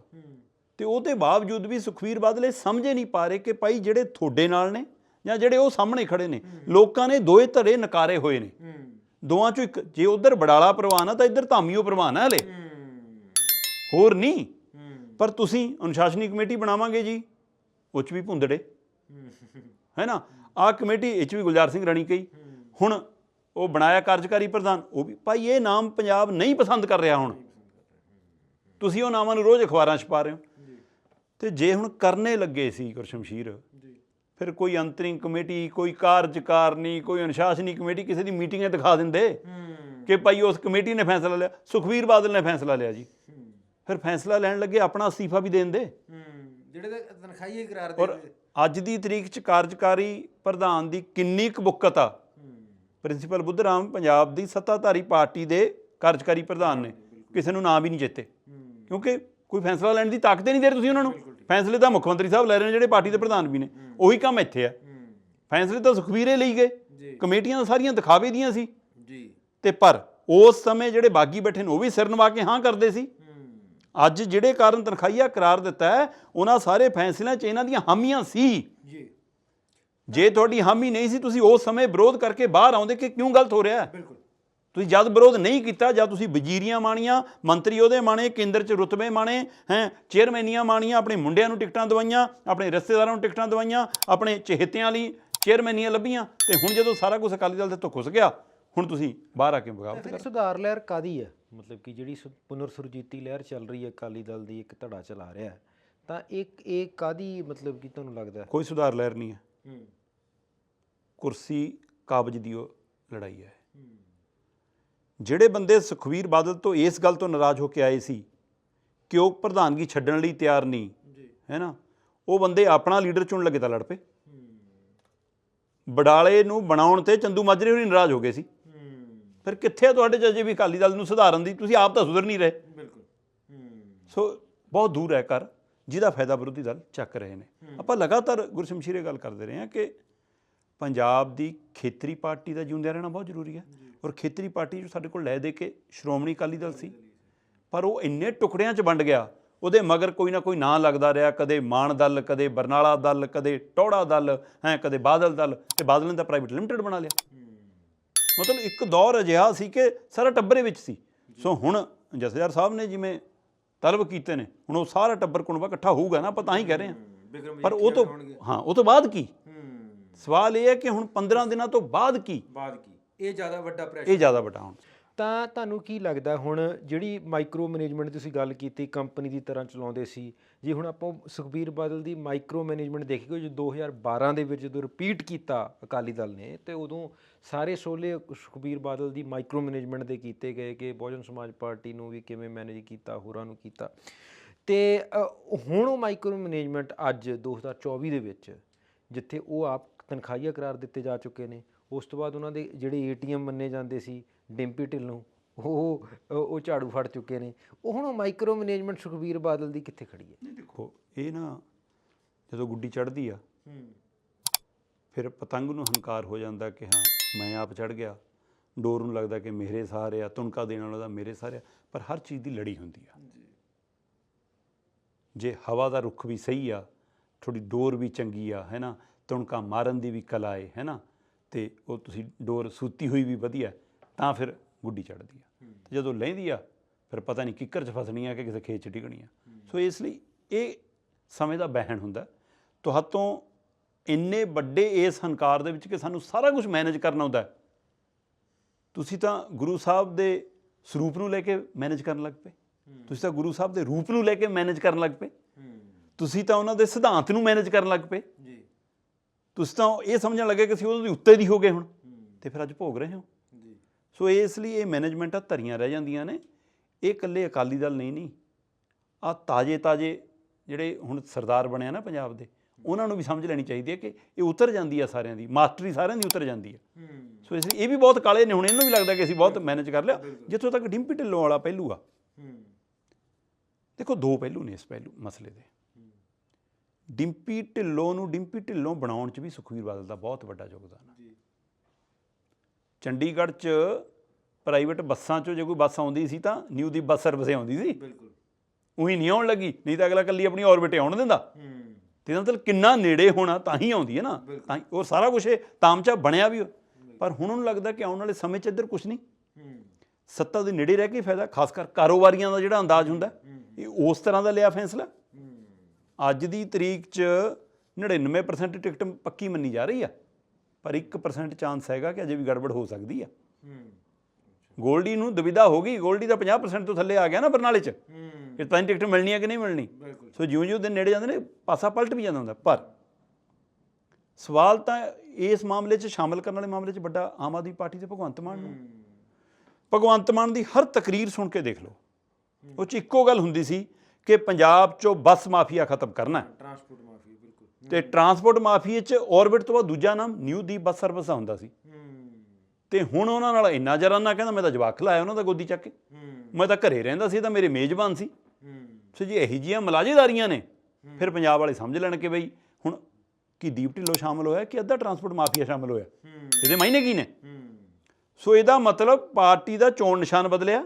S2: ਤੇ ਉਹਦੇ ਬਾਵਜੂਦ ਵੀ ਸੁਖਵੀਰ ਬਾਦਲ ਇਹ ਸਮਝੇ ਨਹੀਂ ਪਾ ਰਹੇ ਕਿ ਭਾਈ ਜਿਹੜੇ ਤੁਹਾਡੇ ਨਾਲ ਨੇ ਜਾਂ ਜਿਹੜੇ ਉਹ ਸਾਹਮਣੇ ਖੜੇ ਨੇ, ਲੋਕਾਂ ਨੇ ਦੋਏ ਧੜੇ ਨਕਾਰੇ ਹੋਏ ਨੇ। ਦੋਵਾਂ ਚੋਂ ਇੱਕ ਜੇ ਉਧਰ ਬੜਾਲਾ ਪ੍ਰਵਾਨ ਆ ਤਾਂ ਇੱਧਰ ਧਾਮੀਓ ਪ੍ਰਵਾਨ ਆ ਹਲੇ। ਹੋਰ ਨਹੀਂ। ਪਰ ਤੁਸੀਂ ਅਨੁਸ਼ਾਸਨੀ ਕਮੇਟੀ ਬਣਾਵਾਂਗੇ ਜੀ ਉਹ 'ਚ ਵੀ ਭੁੰਦੜੇ। ਹੈ ਨਾ? ਆ ਕਮੇਟੀ, ਇਹ 'ਚ ਵੀ ਗੁਲਜ਼ਾਰ ਸਿੰਘ ਰਣੀ ਕਈ ਹੁਣ ਉਹ ਬਣਾਇਆ ਕਾਰਜਕਾਰੀ ਪ੍ਰਧਾਨ ਉਹ ਵੀ ਭਾਈ ਇਹ ਨਾਮ ਪੰਜਾਬ ਨਹੀਂ ਪਸੰਦ ਕਰ ਰਿਹਾ ਹੁਣ। ਤੁਸੀਂ ਉਹ ਨਾਮਾਂ ਨੂੰ ਰੋਜ਼ ਅਖਬਾਰਾਂ 'ਚ ਪਾ ਰਹੇ ਹੋ। ਤੇ ਜੇ ਹੁਣ ਕਰਨੇ ਲੱਗੇ ਸੀ ਗੁਰਸ਼ਮਸ਼ੀਰ ਫਿਰ ਕੋਈ ਅੰਤਰਿੰਗ ਕਮੇਟੀ ਕੋਈ ਕਾਰਜਕਾਰਨੀ ਕੋਈ ਅਨੁਸ਼ਾਸਨੀ ਕਮੇਟੀ ਕਿਸੇ ਦੀ ਮੀਟਿੰਗ 'ਚ ਦਿਖਾ ਦਿੰਦੇ ਕਿ ਭਾਈ ਉਸ ਕਮੇਟੀ ਨੇ ਫੈਸਲਾ ਲਿਆ ਸੁਖਵੀਰ ਬਾਦਲ ਨੇ ਫੈਸਲਾ ਲਿਆ ਜੀ। ਫਿਰ ਫੈਸਲਾ ਲੈਣ ਲੱਗੇ ਆਪਣਾ ਅਸਤੀਫਾ ਵੀ ਦੇਣ ਦੇ।
S1: ਜਿਹੜੇ ਤਾਂ ਤਨਖਾਹੀ ਹੀ ਕਰਾਰ
S2: ਔਰ ਅੱਜ ਦੀ ਤਰੀਕ 'ਚ ਕਾਰਜਕਾਰੀ ਪ੍ਰਧਾਨ ਦੀ ਕਿੰਨੀ ਕੁ ਬੁੱਕਤ ਆ। ਪ੍ਰਿੰਸੀਪਲ ਬੁੱਧਰਾਮ ਪੰਜਾਬ ਦੀ ਸੱਤਾਧਾਰੀ ਪਾਰਟੀ ਦੇ ਕਾਰਜਕਾਰੀ ਪ੍ਰਧਾਨ ਨੇ। ਕਿਸੇ ਨੂੰ ਨਾਂ ਵੀ ਨਹੀਂ ਚੇਤੇ। ਕਿਉਂਕਿ ਕੋਈ ਫੈਸਲਾ ਲੈਣ ਦੀ ਤਾਕਤ ਹੀ ਨਹੀਂ ਦੇ ਰਹੇ ਤੁਸੀਂ ਉਹਨਾਂ ਨੂੰ। ਫੈਸਲੇ ਤਾਂ ਮੁੱਖ ਮੰਤਰੀ ਸਾਹਿਬ ਲੈ ਰਹੇ ਨੇ ਜਿਹੜੇ ਪਾਰਟੀ ਦੇ ਪ੍ਰਧਾਨ ਵੀ ਨੇ। ਉਹੀ ਕੰਮ ਇੱਥੇ ਆ। ਫੈਸਲੇ ਤਾਂ ਸੁਖਵੀਰੇ ਲਈ ਗਏ। ਕਮੇਟੀਆਂ ਤਾਂ ਸਾਰੀਆਂ ਦਿਖਾਵੇ ਦੀਆਂ ਸੀ।
S1: ਜੀ।
S2: ਤੇ ਪਰ ਉਸ ਸਮੇਂ ਜਿਹੜੇ ਬਾਗੀ ਬੈਠੇ ਨੇ ਉਹ ਵੀ ਸਿਰ ਨਵਾ ਕੇ ਹਾਂ ਕਰਦੇ ਸੀ। ਅੱਜ ਜਿਹੜੇ ਕਾਰਨ ਤਨਖਾਹੀਆ ਕਰਾਰ ਦਿੱਤਾ ਹੈ ਉਹਨਾਂ ਸਾਰੇ ਫੈਸਲਿਆਂ 'ਚ ਇਹਨਾਂ ਦੀਆਂ ਹਾਮੀਆਂ ਸੀ।
S1: ਜੀ।
S2: ਜੇ ਤੁਹਾਡੀ ਹਾਮੀ ਨਹੀਂ ਸੀ ਤੁਸੀਂ ਉਸ ਸਮੇਂ ਵਿਰੋਧ ਕਰਕੇ ਬਾਹਰ ਆਉਂਦੇ ਕਿ ਕਿਉਂ ਗਲਤ ਹੋ ਰਿਹਾ ਹੈ?
S1: ਬਿਲਕੁਲ।
S2: ਤੁਸੀਂ ਜਦ ਵਿਰੋਧ ਨਹੀਂ ਕੀਤਾ ਜਦ ਤੁਸੀਂ ਵਜ਼ੀਰੀਆਂ ਮਾਣੀਆਂ ਮੰਤਰੀ ਉਹਦੇ ਮਾਣੇ ਕੇਂਦਰ 'ਚ ਰੁਤਬੇ ਮਾਣੇ ਹੈ ਚੇਅਰਮੈਨੀਆਂ ਮਾਣੀਆਂ ਆਪਣੇ ਮੁੰਡਿਆਂ ਨੂੰ ਟਿਕਟਾਂ ਦਵਾਈਆਂ ਆਪਣੇ ਰਿਸ਼ਤੇਦਾਰਾਂ ਨੂੰ ਟਿਕਟਾਂ ਦਵਾਈਆਂ ਆਪਣੇ ਚਹੇਤਿਆਂ ਲਈ ਚੇਅਰਮੈਨੀਆਂ ਲੱਭੀਆਂ ਤੇ ਹੁਣ ਜਦੋਂ ਸਾਰਾ ਕੁਝ ਅਕਾਲੀ ਦਲ ਦੇ ਤੋਂ ਖੁੱਸ ਗਿਆ ਹੁਣ ਤੁਸੀਂ ਬਾਹਰ ਆ ਕੇ ਬਗਾਵਤ
S1: ਫਿਰ ਸੁਧਾਰ ਲਹਿਰ ਕਾਦੀ ਹੈ? ਮਤਲਬ ਕਿ ਜਿਹੜੀ ਸੁ- ਪੁਨਰ ਸੁਰਜੀਤੀ ਲਹਿਰ ਚੱਲ ਰਹੀ ਹੈ ਅਕਾਲੀ ਦਲ ਦੀ ਇੱਕ ਧੜਾ ਚਲਾ ਰਿਹਾ ਹੈ ਤਾਂ ਇੱਕ ਇਹ ਕਾਦੀ ਮਤਲਬ ਕਿ ਤੁਹਾਨੂੰ ਲੱਗਦਾ
S2: ਕੋਈ ਸੁਧਾਰ ਲਹਿਰ ਨਹੀਂ ਹੂੰ। ਕੁਰਸੀ ਕਾਬਜ ਦੀ ਉਹ ਲੜਾਈ ਹੈ। ਜਿਹੜੇ ਬੰਦੇ ਸੁਖਵੀਰ ਬਾਦਲ ਤੋਂ ਇਸ ਗੱਲ ਤੋਂ ਨਾਰਾਜ਼ ਹੋ ਕੇ ਆਏ ਸੀ ਕਿ ਉਹ ਪ੍ਰਧਾਨਗੀ ਛੱਡਣ ਲਈ ਤਿਆਰ ਨਹੀਂ ਹੈ ਨਾ? ਉਹ ਬੰਦੇ ਆਪਣਾ ਲੀਡਰ ਚੁਣ ਲੱਗੇ ਤਾਂ ਲੜ ਪਏ। ਬਡਾਲੇ ਨੂੰ ਬਣਾਉਣ ਤੇ ਚੰਦੂ ਮਾਜਰੇ ਹੋਣੀ ਨਾਰਾਜ਼ ਹੋ ਗਏ ਸੀ। ਫਿਰ ਕਿੱਥੇ ਆ ਤੁਹਾਡੇ ਅਜੇ ਵੀ ਅਕਾਲੀ ਦਲ ਨੂੰ ਸੁਧਾਰਨ ਦੀ? ਤੁਸੀਂ ਆਪ ਤਾਂ ਸੁਧਰ ਨਹੀਂ ਰਹੇ।
S1: ਬਿਲਕੁਲ।
S2: ਸੋ ਬਹੁਤ ਦੂਰ ਹੈ ਕਰ ਜਿਹਦਾ ਫਾਇਦਾ ਵਿਰੋਧੀ ਦਲ ਚੱਕ ਰਹੇ ਨੇ। ਆਪਾਂ ਲਗਾਤਾਰ ਗੁਰਸ਼ਮਸ਼ੀਰੇ ਗੱਲ ਕਰਦੇ ਰਹੇ ਹਾਂ ਕਿ ਪੰਜਾਬ ਦੀ ਖੇਤਰੀ ਪਾਰਟੀ ਦਾ ਜਿਉਂਦਿਆਂ ਰਹਿਣਾ ਬਹੁਤ ਜ਼ਰੂਰੀ ਹੈ ਔਰ ਖੇਤਰੀ ਪਾਰਟੀ ਜੋ ਸਾਡੇ ਕੋਲ ਲੈ ਦੇ ਕੇ ਸ਼੍ਰੋਮਣੀ ਅਕਾਲੀ ਦਲ ਸੀ ਪਰ ਉਹ ਇੰਨੇ ਟੁਕੜਿਆਂ 'ਚ ਵੰਡ ਗਿਆ ਉਹਦੇ ਮਗਰ ਕੋਈ ਨਾ ਕੋਈ ਨਾਂ ਲੱਗਦਾ ਰਿਹਾ ਕਦੇ ਮਾਨ ਦਲ ਕਦੇ ਬਰਨਾਲਾ ਦਲ ਕਦੇ ਟੌੜਾ ਦਲ ਹੈ ਕਦੇ ਬਾਦਲ ਦਲ ਤੇ ਬਾਦਲ ਨੇ ਤਾਂ ਪ੍ਰਾਈਵੇਟ ਲਿਮਟਿਡ ਬਣਾ ਲਿਆ। ਮਤਲਬ ਇੱਕ ਦੌਰ ਅਜਿਹਾ ਸੀ ਕਿ ਸਾਰਾ ਟੱਬਰੇ ਵਿੱਚ ਸੀ। ਸੋ ਹੁਣ ਜਥੇਦਾਰ ਸਾਹਿਬ ਨੇ ਜਿਵੇਂ ਤਲਬ ਕੀਤੇ ਨੇ। ਹੁਣ ਉਹ ਸਾਰਾ ਟੱਬਰ ਕੁਣਬਾ ਇਕੱਠਾ ਹੋਊਗਾ ਨਾ ਆਪਾਂ ਤਾਂ ਹੀ ਕਹਿ ਰਹੇ ਹਾਂ। ਪਰ ਉਹ ਤੋਂ ਹਾਂ ਉਹ ਤੋਂ ਬਾਅਦ ਕੀ? ਸਵਾਲ ਇਹ ਹੈ ਕਿ ਹੁਣ 15 ਦਿਨਾਂ ਤੋਂ ਬਾਅਦ ਕੀ?
S1: ਬਾਅਦ ਕੀ? ਇਹ ਜ਼ਿਆਦਾ ਵੱਡਾ ਪ੍ਰੈਸ਼ਰ
S2: ਇਹ ਜ਼ਿਆਦਾ ਵੱਡਾ ਹੁਣ।
S1: ਤਾਂ ਤੁਹਾਨੂੰ ਕੀ ਲੱਗਦਾ ਹੁਣ ਜਿਹੜੀ ਮਾਈਕਰੋ ਮੈਨੇਜਮੈਂਟ ਦੀ ਤੁਸੀਂ ਗੱਲ ਕੀਤੀ ਕੰਪਨੀ ਦੀ ਤਰ੍ਹਾਂ ਚਲਾਉਂਦੇ ਸੀ, ਜੇ ਹੁਣ ਆਪਾਂ ਸੁਖਬੀਰ ਬਾਦਲ ਦੀ ਮਾਈਕਰੋ ਮੈਨੇਜਮੈਂਟ ਦੇਖੀਏ ਜੋ 2012 ਦੇ ਵਿੱਚ ਜਦੋਂ ਰਿਪੀਟ ਕੀਤਾ ਅਕਾਲੀ ਦਲ ਨੇ, ਤੇ ਉਦੋਂ ਸਾਰੇ ਸੋਲੇ ਸੁਖਬੀਰ ਬਾਦਲ ਦੀ ਮਾਈਕਰੋ ਮੈਨੇਜਮੈਂਟ ਦੇ ਕੀਤੇ ਗਏ ਕਿ ਬਹੁਜਨ ਸਮਾਜ ਪਾਰਟੀ ਨੂੰ ਵੀ ਕਿਵੇਂ ਮੈਨੇਜ ਕੀਤਾ, ਹੋਰਾਂ ਨੂੰ ਕੀਤਾ। ਤੇ ਹੁਣ ਉਹ ਮਾਈਕਰੋ ਮੈਨੇਜਮੈਂਟ ਅੱਜ 2024 ਦੇ ਵਿੱਚ, ਜਿੱਥੇ ਉਹ ਆਪ ਤਨਖਾਹੀਆ ਕਰਾਰ ਦਿੱਤੇ ਜਾ ਚੁੱਕੇ ਨੇ, ਉਸ ਤੋਂ ਬਾਅਦ ਉਹਨਾਂ ਦੇ ਜਿਹੜੇ ਏਟੀਐਮ ਮੰਨੇ ਜਾਂਦੇ ਸੀ ਡਿੰਪੀ ਢਿੱਲੋਂ। ਉਹ ਉਹ ਝਾੜੂ ਫੜ ਚੁੱਕੇ ਨੇ। ਉਹ ਹੁਣ ਮਾਈਕਰੋ ਮੈਨੇਜਮੈਂਟ ਸੁਖਬੀਰ ਬਾਦਲ ਦੀ ਕਿੱਥੇ ਖੜੀ ਹੈ?
S2: ਨਹੀਂ ਦੇਖੋ ਇਹ ਨਾ ਜਦੋਂ ਗੁੱਡੀ ਚੜ੍ਹਦੀ ਆ ਫਿਰ ਪਤੰਗ ਨੂੰ ਹੰਕਾਰ ਹੋ ਜਾਂਦਾ ਕਿ ਹਾਂ ਮੈਂ ਆਪ ਚੜ ਗਿਆ। ਡੋਰ ਨੂੰ ਲੱਗਦਾ ਕਿ ਮੇਰੇ ਸਾਰੇ ਆ ਤੁਣਕਾ ਦੇਣ ਵਾਲਾ ਦਾ ਮੇਰੇ ਸਾਰੇ ਆ। ਪਰ ਹਰ ਚੀਜ਼ ਦੀ ਲੜੀ ਹੁੰਦੀ ਆ। ਜੇ। ਹਵਾ ਦਾ ਰੁਖ ਵੀ ਸਹੀ ਆ ਥੋੜੀ ਡੋਰ ਵੀ ਚੰਗੀ ਆ ਹੈ ਨਾ? ਤੁਣਕਾ ਮਾਰਨ ਦੀ ਵੀ ਕਲਾ ਏ ਹੈ ਨਾ? ਤੇ ਉਹ ਤੁਸੀਂ ਡੋਰ ਸੂਤੀ ਹੋਈ ਵੀ ਵਧੀਆ। ਤਾਂ ਫਿਰ ਗੁੱਡੀ ਚੜਦੀ ਆ। ਤੇ ਜਦੋਂ ਲੈਂਦੀ ਆ ਫਿਰ ਪਤਾ ਨਹੀਂ ਕਿੱਕਰ ਚ ਫਸਣੀ ਆ ਕਿ ਕਿਸੇ ਖੇਤ ਚ ਡਿੱਗਣੀ ਆ। ਸੋ ਇਸ ਲਈ ਇਹ ਸਮੇਂ ਦਾ ਬਹਿਣ ਹੁੰਦਾ। ਤੁਹਾਤੋਂ ਇੰਨੇ ਵੱਡੇ ਇਸ ਹੰਕਾਰ ਦੇ ਵਿੱਚ ਕਿ ਸਾਨੂੰ ਸਾਰਾ ਕੁਝ ਮੈਨੇਜ ਕਰਨਾ ਹੁੰਦਾ। ਹੈ। ਤੁਸੀਂ ਤਾਂ ਗੁਰੂ ਸਾਹਿਬ ਦੇ ਸਰੂਪ ਨੂੰ ਲੈ ਕੇ ਮੈਨੇਜ ਕਰਨ ਲੱਗ ਪਏ। ਤੁਸੀਂ ਤਾਂ ਗੁਰੂ ਸਾਹਿਬ ਦੇ ਰੂਪ ਨੂੰ ਲੈ ਕੇ ਮੈਨੇਜ ਕਰਨ ਲੱਗ ਪਏ। ਤੁਸੀਂ ਤਾਂ ਉਹਨਾਂ ਦੇ ਸਿਧਾਂਤ ਨੂੰ ਮੈਨੇਜ ਕਰਨ ਲੱਗ ਪਏ।
S1: ਜੀ।
S2: ਤੁਸੀਂ ਤਾਂ ਇਹ ਸਮਝਣ ਲੱਗੇ ਕਿ ਅਸੀਂ ਉਹਦੇ ਉੱਤੇ ਦੀ ਹੋ ਗਏ ਹੁਣ। ਤੇ ਫਿਰ ਅੱਜ ਭੋਗ ਰਹੇ ਹੋ। ਸੋ ਇਸ ਲਈ ਇਹ ਮੈਨੇਜਮੈਂਟਾਂ ਧਰੀਆਂ ਰਹਿ ਜਾਂਦੀਆਂ ਨੇ। ਇਹ ਇਕੱਲੇ ਅਕਾਲੀ ਦਲ ਨਹੀਂ ਨਹੀਂ। ਆ ਤਾਜੇ ਤਾਜੇ ਜਿਹੜੇ ਹੁਣ ਸਰਦਾਰ ਬਣਿਆ ਨਾ ਪੰਜਾਬ ਦੇ ਉਹਨਾਂ ਨੂੰ ਵੀ ਸਮਝ ਲੈਣੀ ਚਾਹੀਦੀ ਹੈ ਕਿ ਇਹ ਉਤਰ ਜਾਂਦੀ ਆ ਸਾਰਿਆਂ ਦੀ ਮਾਸਟਰੀ ਸਾਰਿਆਂ ਦੀ ਉਤਰ ਜਾਂਦੀ ਹੈ। ਸੋ ਇਸ ਲਈ ਇਹ ਵੀ ਬਹੁਤ ਕਾਲੇ ਨੇ ਹੁਣ ਇਹਨੂੰ ਵੀ ਲੱਗਦਾ ਕਿ ਅਸੀਂ ਬਹੁਤ ਮੈਨੇਜ ਕਰ ਲਿਆ ਜਿੱਥੋਂ ਤੱਕ ਡਿੰਪੀ ਢਿੱਲੋਂ ਵਾਲਾ ਪਹਿਲੂ ਆ। ਦੇਖੋ ਦੋ ਪਹਿਲੂ ਨੇ ਇਸ ਪਹਿਲੂ ਮਸਲੇ ਦੇ। ਡਿੰਪੀ ਢਿੱਲੋਂ ਨੂੰ ਡਿੰਪੀ ਢਿੱਲੋਂ ਬਣਾਉਣ 'ਚ ਵੀ ਸੁਖਵੀਰ ਬਾਦਲ ਦਾ ਬਹੁਤ ਵੱਡਾ ਯੋਗਦਾਨ ਹੈ ਚੰਡੀਗੜ੍ਹ 'ਚ ਪ੍ਰਾਈਵੇਟ ਬੱਸਾਂ 'ਚੋਂ ਜੇ ਕੋਈ ਬੱਸ ਆਉਂਦੀ ਸੀ ਤਾਂ ਨਿਊ ਦੀ ਬੱਸ ਸਰਵਿਸ ਆਉਂਦੀ ਸੀ।
S1: ਬਿਲਕੁਲ।
S2: ਉਹੀ ਨਹੀਂ ਆਉਣ ਲੱਗੀ ਨਹੀਂ ਤਾਂ ਅਗਲਾ ਕੱਲੀ ਆਪਣੀ ਔਰਬਿਟ ਆਉਣ ਦਿੰਦਾ। ਤੇ ਇਹਦਾ ਮਤਲਬ ਕਿੰਨਾ ਨੇੜੇ ਹੋਣਾ ਤਾਂ ਹੀ ਆਉਂਦੀ ਹੈ ਨਾ। ਤਾਂ ਉਹ ਸਾਰਾ ਕੁਝ ਇਹ ਤਾਮਚਾ ਬਣਿਆ ਵੀ ਪਰ ਹੁਣ ਉਹਨੂੰ ਲੱਗਦਾ ਕਿ ਆਉਣ ਵਾਲੇ ਸਮੇਂ 'ਚ ਇੱਧਰ ਕੁਝ ਨਹੀਂ। ਸੱਤਾ ਦੇ ਨੇੜੇ ਰਹਿ ਕੇ ਫਾਇਦਾ ਖਾਸ ਕਰ ਕਾਰੋਬਾਰੀਆਂ ਦਾ ਜਿਹੜਾ ਅੰਦਾਜ਼ ਹੁੰਦਾ। ਇਹ ਉਸ ਤਰ੍ਹਾਂ ਦਾ ਲਿਆ ਫੈਸਲਾ। ਅੱਜ ਦੀ ਤਰੀਕ 'ਚ 99% ਟਿਕਟ ਪੱਕੀ ਮੰਨੀ ਜਾ ਰਹੀ ਆ। ਪਰ 1% ਚਾਂਸ ਹੈਗਾ ਕਿ ਅਜੇ ਵੀ ਗੜਬੜ ਹੋ ਸਕਦੀ ਆ। ਗੋਲਡੀ ਨੂੰ ਦੁਵਿਧਾ ਹੋ ਗਈ ਗੋਲਡੀ ਦਾ 50% ਤੋਂ ਥੱਲੇ ਆ ਗਿਆ ਨਾ ਬਰਨਾਲੇ 'ਚ। ਇਹ ਤਾਂ ਟਿਕਟ ਮਿਲਣੀ ਹੈ ਕਿ ਨਹੀਂ ਮਿਲਣੀ? ਸੋ ਜਿਉਂ-ਜਿਉਂ ਦਿਨ ਨੇੜੇ ਜਾਂਦੇ ਨੇ ਪਾਸਾ ਪਲਟ ਵੀ ਜਾਂਦਾ ਹੁੰਦਾ। ਪਰ ਸਵਾਲ ਤਾਂ ਇਸ ਮਾਮਲੇ 'ਚ ਸ਼ਾਮਲ ਕਰਨ ਵਾਲੇ ਮਾਮਲੇ 'ਚ ਵੱਡਾ ਆਮ ਆਦਮੀ ਪਾਰਟੀ ਤੇ ਭਗਵੰਤ ਮਾਨ ਨੂੰ। ਭਗਵੰਤ ਮਾਨ ਦੀ ਹਰ ਤਕਰੀਰ ਸੁਣ ਕੇ ਦੇਖ ਲਓ। ਉਹ 'ਚ ਇੱਕੋ ਗੱਲ ਹੁੰਦੀ ਸੀ ਕਿ ਪੰਜਾਬ 'ਚੋਂ ਬੱਸ ਮਾਫੀਆ ਖਤਮ ਕਰਨਾ। ਹੈ
S1: ਟਰਾਂਸਪੋਰਟ
S2: ਤੇ ਟਰਾਂਸਪੋਰਟ ਮਾਫੀਏ 'ਚ ਔਰਬਿਟ ਤੋਂ ਬਾਅਦ ਦੂਜਾ ਨਾਮ ਨਿਊ ਦੀਪ ਬੱਸ ਸਰਵਿਸ ਹੁੰਦਾ ਸੀ। ਤੇ ਹੁਣ ਉਹਨਾਂ ਨਾਲ ਇੰਨਾ ਜਰਾਨਾ ਕਹਿੰਦਾ ਮੈਂ ਤਾਂ ਜਵਾਕ ਲਾਇਆ ਉਹਨਾਂ ਦਾ ਗੋਦੀ ਚੱਕ ਕੇ। ਮੈਂ ਤਾਂ ਘਰੇ ਰਹਿੰਦਾ ਸੀ ਤਾਂ ਮੇਰੇ ਮੇਜ਼ਬਾਨ ਸੀ। ਸੋ ਜੀ ਇਹੀ ਜੀਆਂ ਮਲਾਜੇਦਾਰੀਆਂ ਨੇ। ਫਿਰ ਪੰਜਾਬ ਵਾਲੇ ਸਮਝ ਲੈਣ ਕਿ ਬਈ ਹੁਣ ਕੀ ਦੀਪ ਢਿੱਲੋਂ ਸ਼ਾਮਲ ਹੋਇਆ ਕਿ ਅੱਧਾ ਟਰਾਂਸਪੋਰਟ ਮਾਫੀਆ ਸ਼ਾਮਲ ਹੋਇਆ? ਇਹਦੇ ਮਾਇਨੇ ਕੀ ਨੇ? ਸੋ ਇਹਦਾ ਮਤਲਬ ਪਾਰਟੀ ਦਾ ਚੋਣ ਨਿਸ਼ਾਨ ਬਦਲਿਆ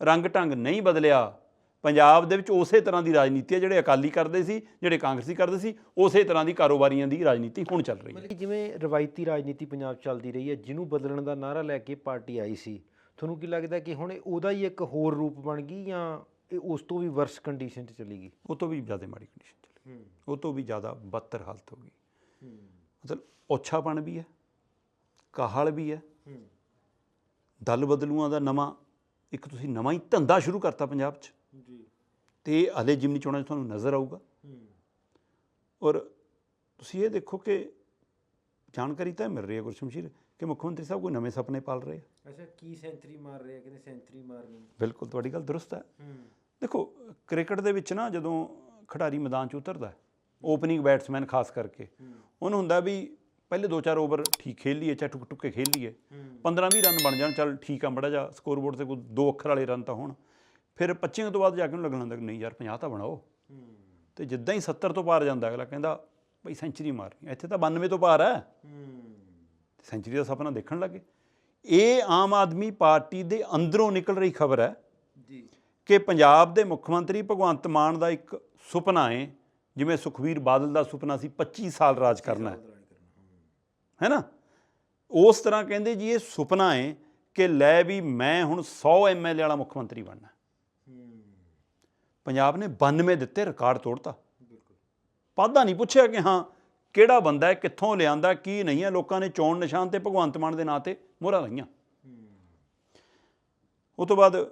S2: ਰੰਗ ਢੰਗ ਨਹੀਂ ਬਦਲਿਆ। ਪੰਜਾਬ ਦੇ ਵਿੱਚ ਉਸੇ ਤਰ੍ਹਾਂ ਦੀ ਰਾਜਨੀਤੀ ਹੈ ਜਿਹੜੇ ਅਕਾਲੀ ਕਰਦੇ ਸੀ ਜਿਹੜੇ ਕਾਂਗਰਸੀ ਕਰਦੇ ਸੀ ਉਸੇ ਤਰ੍ਹਾਂ ਦੀ ਕਾਰੋਬਾਰੀਆਂ ਦੀ ਰਾਜਨੀਤੀ ਹੁਣ ਚੱਲ ਰਹੀ ਹੈ।
S1: ਜਿਵੇਂ ਰਵਾਇਤੀ ਰਾਜਨੀਤੀ ਪੰਜਾਬ ਚੱਲਦੀ ਰਹੀ ਹੈ ਜਿਹਨੂੰ ਬਦਲਣ ਦਾ ਨਾਰਾ ਲੈ ਕੇ ਪਾਰਟੀ ਆਈ ਸੀ ਤੁਹਾਨੂੰ ਕੀ ਲੱਗਦਾ ਕਿ ਹੁਣ ਇਹ ਉਹਦਾ ਹੀ ਇੱਕ ਹੋਰ ਰੂਪ ਬਣ ਗਈ ਜਾਂ ਇਹ ਉਸ ਤੋਂ ਵੀ ਵਰਸ ਕੰਡੀਸ਼ਨ 'ਚ ਚਲੀ ਗਈ?
S2: ਉਹ ਤੋਂ ਵੀ ਜ਼ਿਆਦਾ ਮਾੜੀ ਕੰਡੀਸ਼ਨ ਚੱਲ ਰਹੀ ਉਹ ਤੋਂ ਵੀ ਜ਼ਿਆਦਾ ਬੱਤਰ ਹਾਲਤ ਹੋ ਗਈ। ਮਤਲਬ ਔਛਾਪਣ ਵੀ ਹੈ ਕਾਹਲ ਵੀ ਹੈ। ਦਲ ਬਦਲੂਆਂ ਦਾ ਨਵਾਂ ਇੱਕ ਤੁਸੀਂ ਨਵਾਂ ਹੀ ਧੰਦਾ ਸ਼ੁਰੂ ਕਰਤਾ ਪੰਜਾਬ 'ਚ।
S1: ਜੀ।
S2: ਤੇ ਹਲੇ ਜਿਮਨੀ ਚੋਣਾਂ 'ਚ ਤੁਹਾਨੂੰ ਨਜ਼ਰ ਆਊਗਾ। ਔਰ ਤੁਸੀਂ ਇਹ ਦੇਖੋ ਕਿ ਜਾਣਕਾਰੀ ਤਾਂ ਮਿਲ ਰਹੀ ਹੈ ਗੁਰਸ਼ਮਸ਼ੀਰ ਕਿ ਮੁੱਖ ਮੰਤਰੀ ਸਾਹਿਬ ਕੋਈ ਨਵੇਂ ਸੁਪਨੇ ਪਾਲ ਰਹੇ ਆ।
S1: ਅੱਛਾ ਕੀ ਸੈਂਚਰੀ ਮਾਰ ਰਹੇ ਆ ਕਹਿੰਦੇ ਸੈਂਚਰੀ ਮਾਰਨੀ?
S2: ਬਿਲਕੁਲ ਤੁਹਾਡੀ ਗੱਲ ਦਰੁਸਤ ਹੈ। ਦੇਖੋ ਕ੍ਰਿਕਟ ਦੇ ਵਿੱਚ ਨਾ ਜਦੋਂ ਖਿਡਾਰੀ ਮੈਦਾਨ 'ਚ ਉਤਰਦਾ ਓਪਨਿੰਗ ਬੈਟਸਮੈਨ ਖਾਸ ਕਰਕੇ ਉਹਨੂੰ ਹੁੰਦਾ ਵੀ ਪਹਿਲੇ 2-4 ਓਵਰ ਠੀਕ ਖੇਲ ਲਈਏ ਚਾਹੇ ਟੁਕ ਟੁਕ ਕੇ ਖੇਲ ਲਈਏ। 15-20 ਰਨ ਬਣ ਜਾਣ ਚੱਲ ਠੀਕ ਆ ਮੜਾ ਜਾ ਸਕੋਰਬੋਰਡ ਤੇ ਕੋਈ ਦੋ ਅੱਖਰ ਵਾਲੇ ਰਨ ਤਾਂ ਹੋਣ। ਫਿਰ 25 ਤੋਂ ਬਾਅਦ ਜਾ ਕੇ ਉਹਨੂੰ ਲੱਗਣ ਲੱਗਾ ਨਹੀਂ ਯਾਰ 50 ਤਾਂ ਬਣਾਓ। ਤੇ ਜਿੱਦਾਂ ਹੀ 70 ਤੋਂ ਪਾਰ ਜਾਂਦਾ ਅਗਲਾ ਕਹਿੰਦਾ ਬਈ ਸੈਂਚਰੀ ਮਾਰਨੀ ਇੱਥੇ ਤਾਂ 92 ਤੋਂ ਪਾਰ ਹੈ ਸੈਂਚਰੀ ਦਾ ਸੁਪਨਾ ਦੇਖਣ ਲੱਗੇ। ਇਹ ਆਮ ਆਦਮੀ ਪਾਰਟੀ ਦੇ ਅੰਦਰੋਂ ਨਿਕਲ ਰਹੀ ਖਬਰ ਹੈ
S1: ਜੀ।
S2: ਕਿ ਪੰਜਾਬ ਦੇ ਮੁੱਖ ਮੰਤਰੀ ਭਗਵੰਤ ਮਾਨ ਦਾ ਇੱਕ ਸੁਪਨਾ ਹੈ ਜਿਵੇਂ ਸੁਖਵੀਰ ਬਾਦਲ ਦਾ ਸੁਪਨਾ ਸੀ 25 ਸਾਲ ਰਾਜ ਕਰਨਾ ਹੈ। ਹੈ। ਨਾ? ਉਸ ਤਰ੍ਹਾਂ ਕਹਿੰਦੇ ਜੀ ਇਹ ਸੁਪਨਾ ਹੈ ਕਿ ਲੈ ਵੀ ਮੈਂ ਹੁਣ 100 ਐਮਐਲਏ ਵਾਲਾ ਮੁੱਖ ਮੰਤਰੀ ਬਣਨਾ। ਪੰਜਾਬ ਨੇ 92 ਦਿੱਤੇ ਰਿਕਾਰਡ ਤੋੜਤਾ। ਪਾਦਾ ਨਹੀਂ ਪੁੱਛਿਆ ਕਿ ਹਾਂ ਕਿਹੜਾ ਬੰਦਾ ਹੈ ਕਿੱਥੋਂ ਲਿਆਂਦਾ ਕੀ ਨਹੀਂ ਹੈ ਲੋਕਾਂ ਨੇ ਚੋਣ ਨਿਸ਼ਾਨ ਤੇ ਭਗਵੰਤ ਮਾਨ ਦੇ ਨਾਂ ਤੇ ਮੋਹਰਾਂ ਲਈਆਂ। ਉਹ ਤੋਂ ਬਾਅਦ